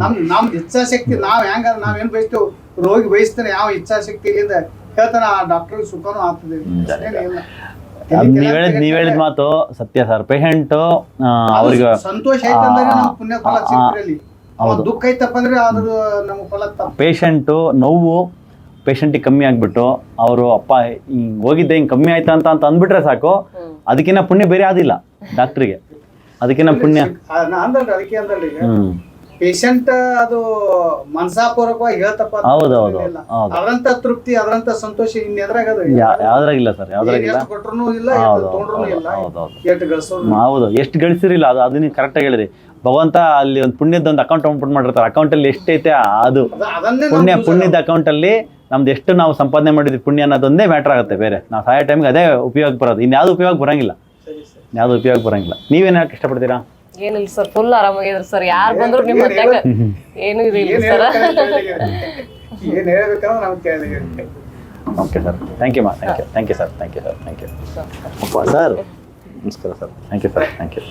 ನಮ್ ನಮ್ ಇಚ್ಛಾಶಕ್ತಿ ನಾವ್ ಹೆಂಗ ನಾವ್ ಏನ್ ಬಯಸ್ತೇವೆ? ರೋಗಿ ಬಯಸ್ತಾನೆ ಯಾವ ಇಚ್ಛಾಶಕ್ತಿ ಇಲ್ಲಿಂದ ಹೇಳ್ತಾನ ಆ ಡಾಕ್ಟರ್ ಸುಖನೂ ಆಗ್ತದೆ. ಅಷ್ಟೇನಿಲ್ಲ. ನೀವು ಹೇಳಿದ ನೀವು ಹೇಳಿದ ಮಾತು ಸತ್ಯ ಸರ್. ಪೇಷಂಟು ಅವ್ರಿಗೆ ಸಂತೋಷ ಐತಂದ್ರೆ ಪುಣ್ಯ ಫಲ ಅವ ದುಃಖ ಐತಪ್ಪ ಅಂದ್ರೆ ಅದ್ರ ನಮ್ಗ್ ಫಲ ತಪ್ಪ. ಪೇಷಂಟು ನೋವು ಪೇಷಂಟಿಗೆ ಕಮ್ಮಿ ಆಗಿಬಿಟ್ಟು ಅವರು ಅಪ್ಪ ಹಿಂಗೆ ಹೋಗಿದ್ದೆ ಹಿಂಗೆ ಕಮ್ಮಿ ಆಯ್ತಾ ಅಂತ ಅಂತ ಅಂದ್ಬಿಟ್ರೆ ಸಾಕು. ಅದಕ್ಕಿಂತ ಪುಣ್ಯ ಬೇರೆ ಆದಿಲ್ಲ ಡಾಕ್ಟ್ರಿಗೆ. ಅದಕ್ಕಿನ್ನ ಪುಣ್ಯ. ಅದಕ್ಕೆ ಅಂದಲ್ರಿ ಪೇಷಂಟ್ ಅದು ಮನಸಾಪೂರ್ವಕವಾಗಿ ಹೇಳ್ತಪ್ಪ ಹೌದು, ಹೌದು, ಹೌದು. ಅದರಂತ ತೃಪ್ತಿ ಅದರಂತ ಸಂತೋಷ ಇನ್ನೆದ್ರಾಗ ಯಾವ್ದ್ರಾಗಿಲ್ಲ ಸರ್ ಯಾವ್ದ್ರಾಗಿಲ್ಲ. ಕೊಟ್ರು ಇಲ್ಲ ಹೌದು, ಹೌದು, ಇಲ್ಲ. ಹೌದು, ಹೌದು. ಎಷ್ಟು ಗಳಿಸೋರು ಹೌದು ಎಷ್ಟು ಗಳಿಸಿರಿಲ್ಲ ಅದು ಅದನ್ನ ಕರೆಕ್ಟಾಗಿ ಹೇಳಿರಿ ಭಗವಂತ ಅಲ್ಲಿ ಒಂದು ಪುಣ್ಯದ ಒಂದು ಅಕೌಂಟ್ ಓಪನ್ ಮಾಡಿರ್ತಾರೆ. ಅಕೌಂಟಲ್ಲಿ ಎಷ್ಟೈತೆ ಅದು? ಪುಣ್ಯ ಪುಣ್ಯದ ಅಕೌಂಟಲ್ಲಿ ನಮ್ದು ಎಷ್ಟು ನಾವು ಸಂಪಾದನೆ ಮಾಡಿದ್ವಿ ಪುಣ್ಯ ಅನ್ನೋದೊಂದೇ ಮ್ಯಾಟ್ರ್ ಆಗುತ್ತೆ ಬೇರೆ. ನಾವು ಸಾಯೋ ಟೈಮ್ಗೆ ಅದೇ ಉಪಯೋಗ ಬರೋದು. ಇನ್ಯಾವುದು ಉಪಯೋಗ ಬರೋಂಗಿಲ್ಲ. ಸರಿ ಸರಿ ಯಾವುದು ಉಪಯೋಗ ಬರೋಂಗಿಲ್ಲ. ನೀವೇನು ಹೇಳಕ್ಕೆ ಇಷ್ಟಪಡ್ತೀರಾ? ಏನಿಲ್ಲ ಸರ್ ಫುಲ್ ಆರಾಮಾಗಿದ್ರು ಸರ್. ಯಾರು ಬಂದ್ರು ನಿಮ್ಮ ಏನ್ ಏನು ಇದಿಲ್ಲ ಸರ್ ಏನು ಹೇಳ್ಬೇಕಂದ್ರೆ ಕೇಳಿದೆ ಓಕೆ ಸರ್ ಥ್ಯಾಂಕ್ ಯು ಮಾ thank you thank you sir thank you sir thank you ಅಪ್ಪ ಸರ್ ನಮಸ್ಕಾರ sir thank you sir thank you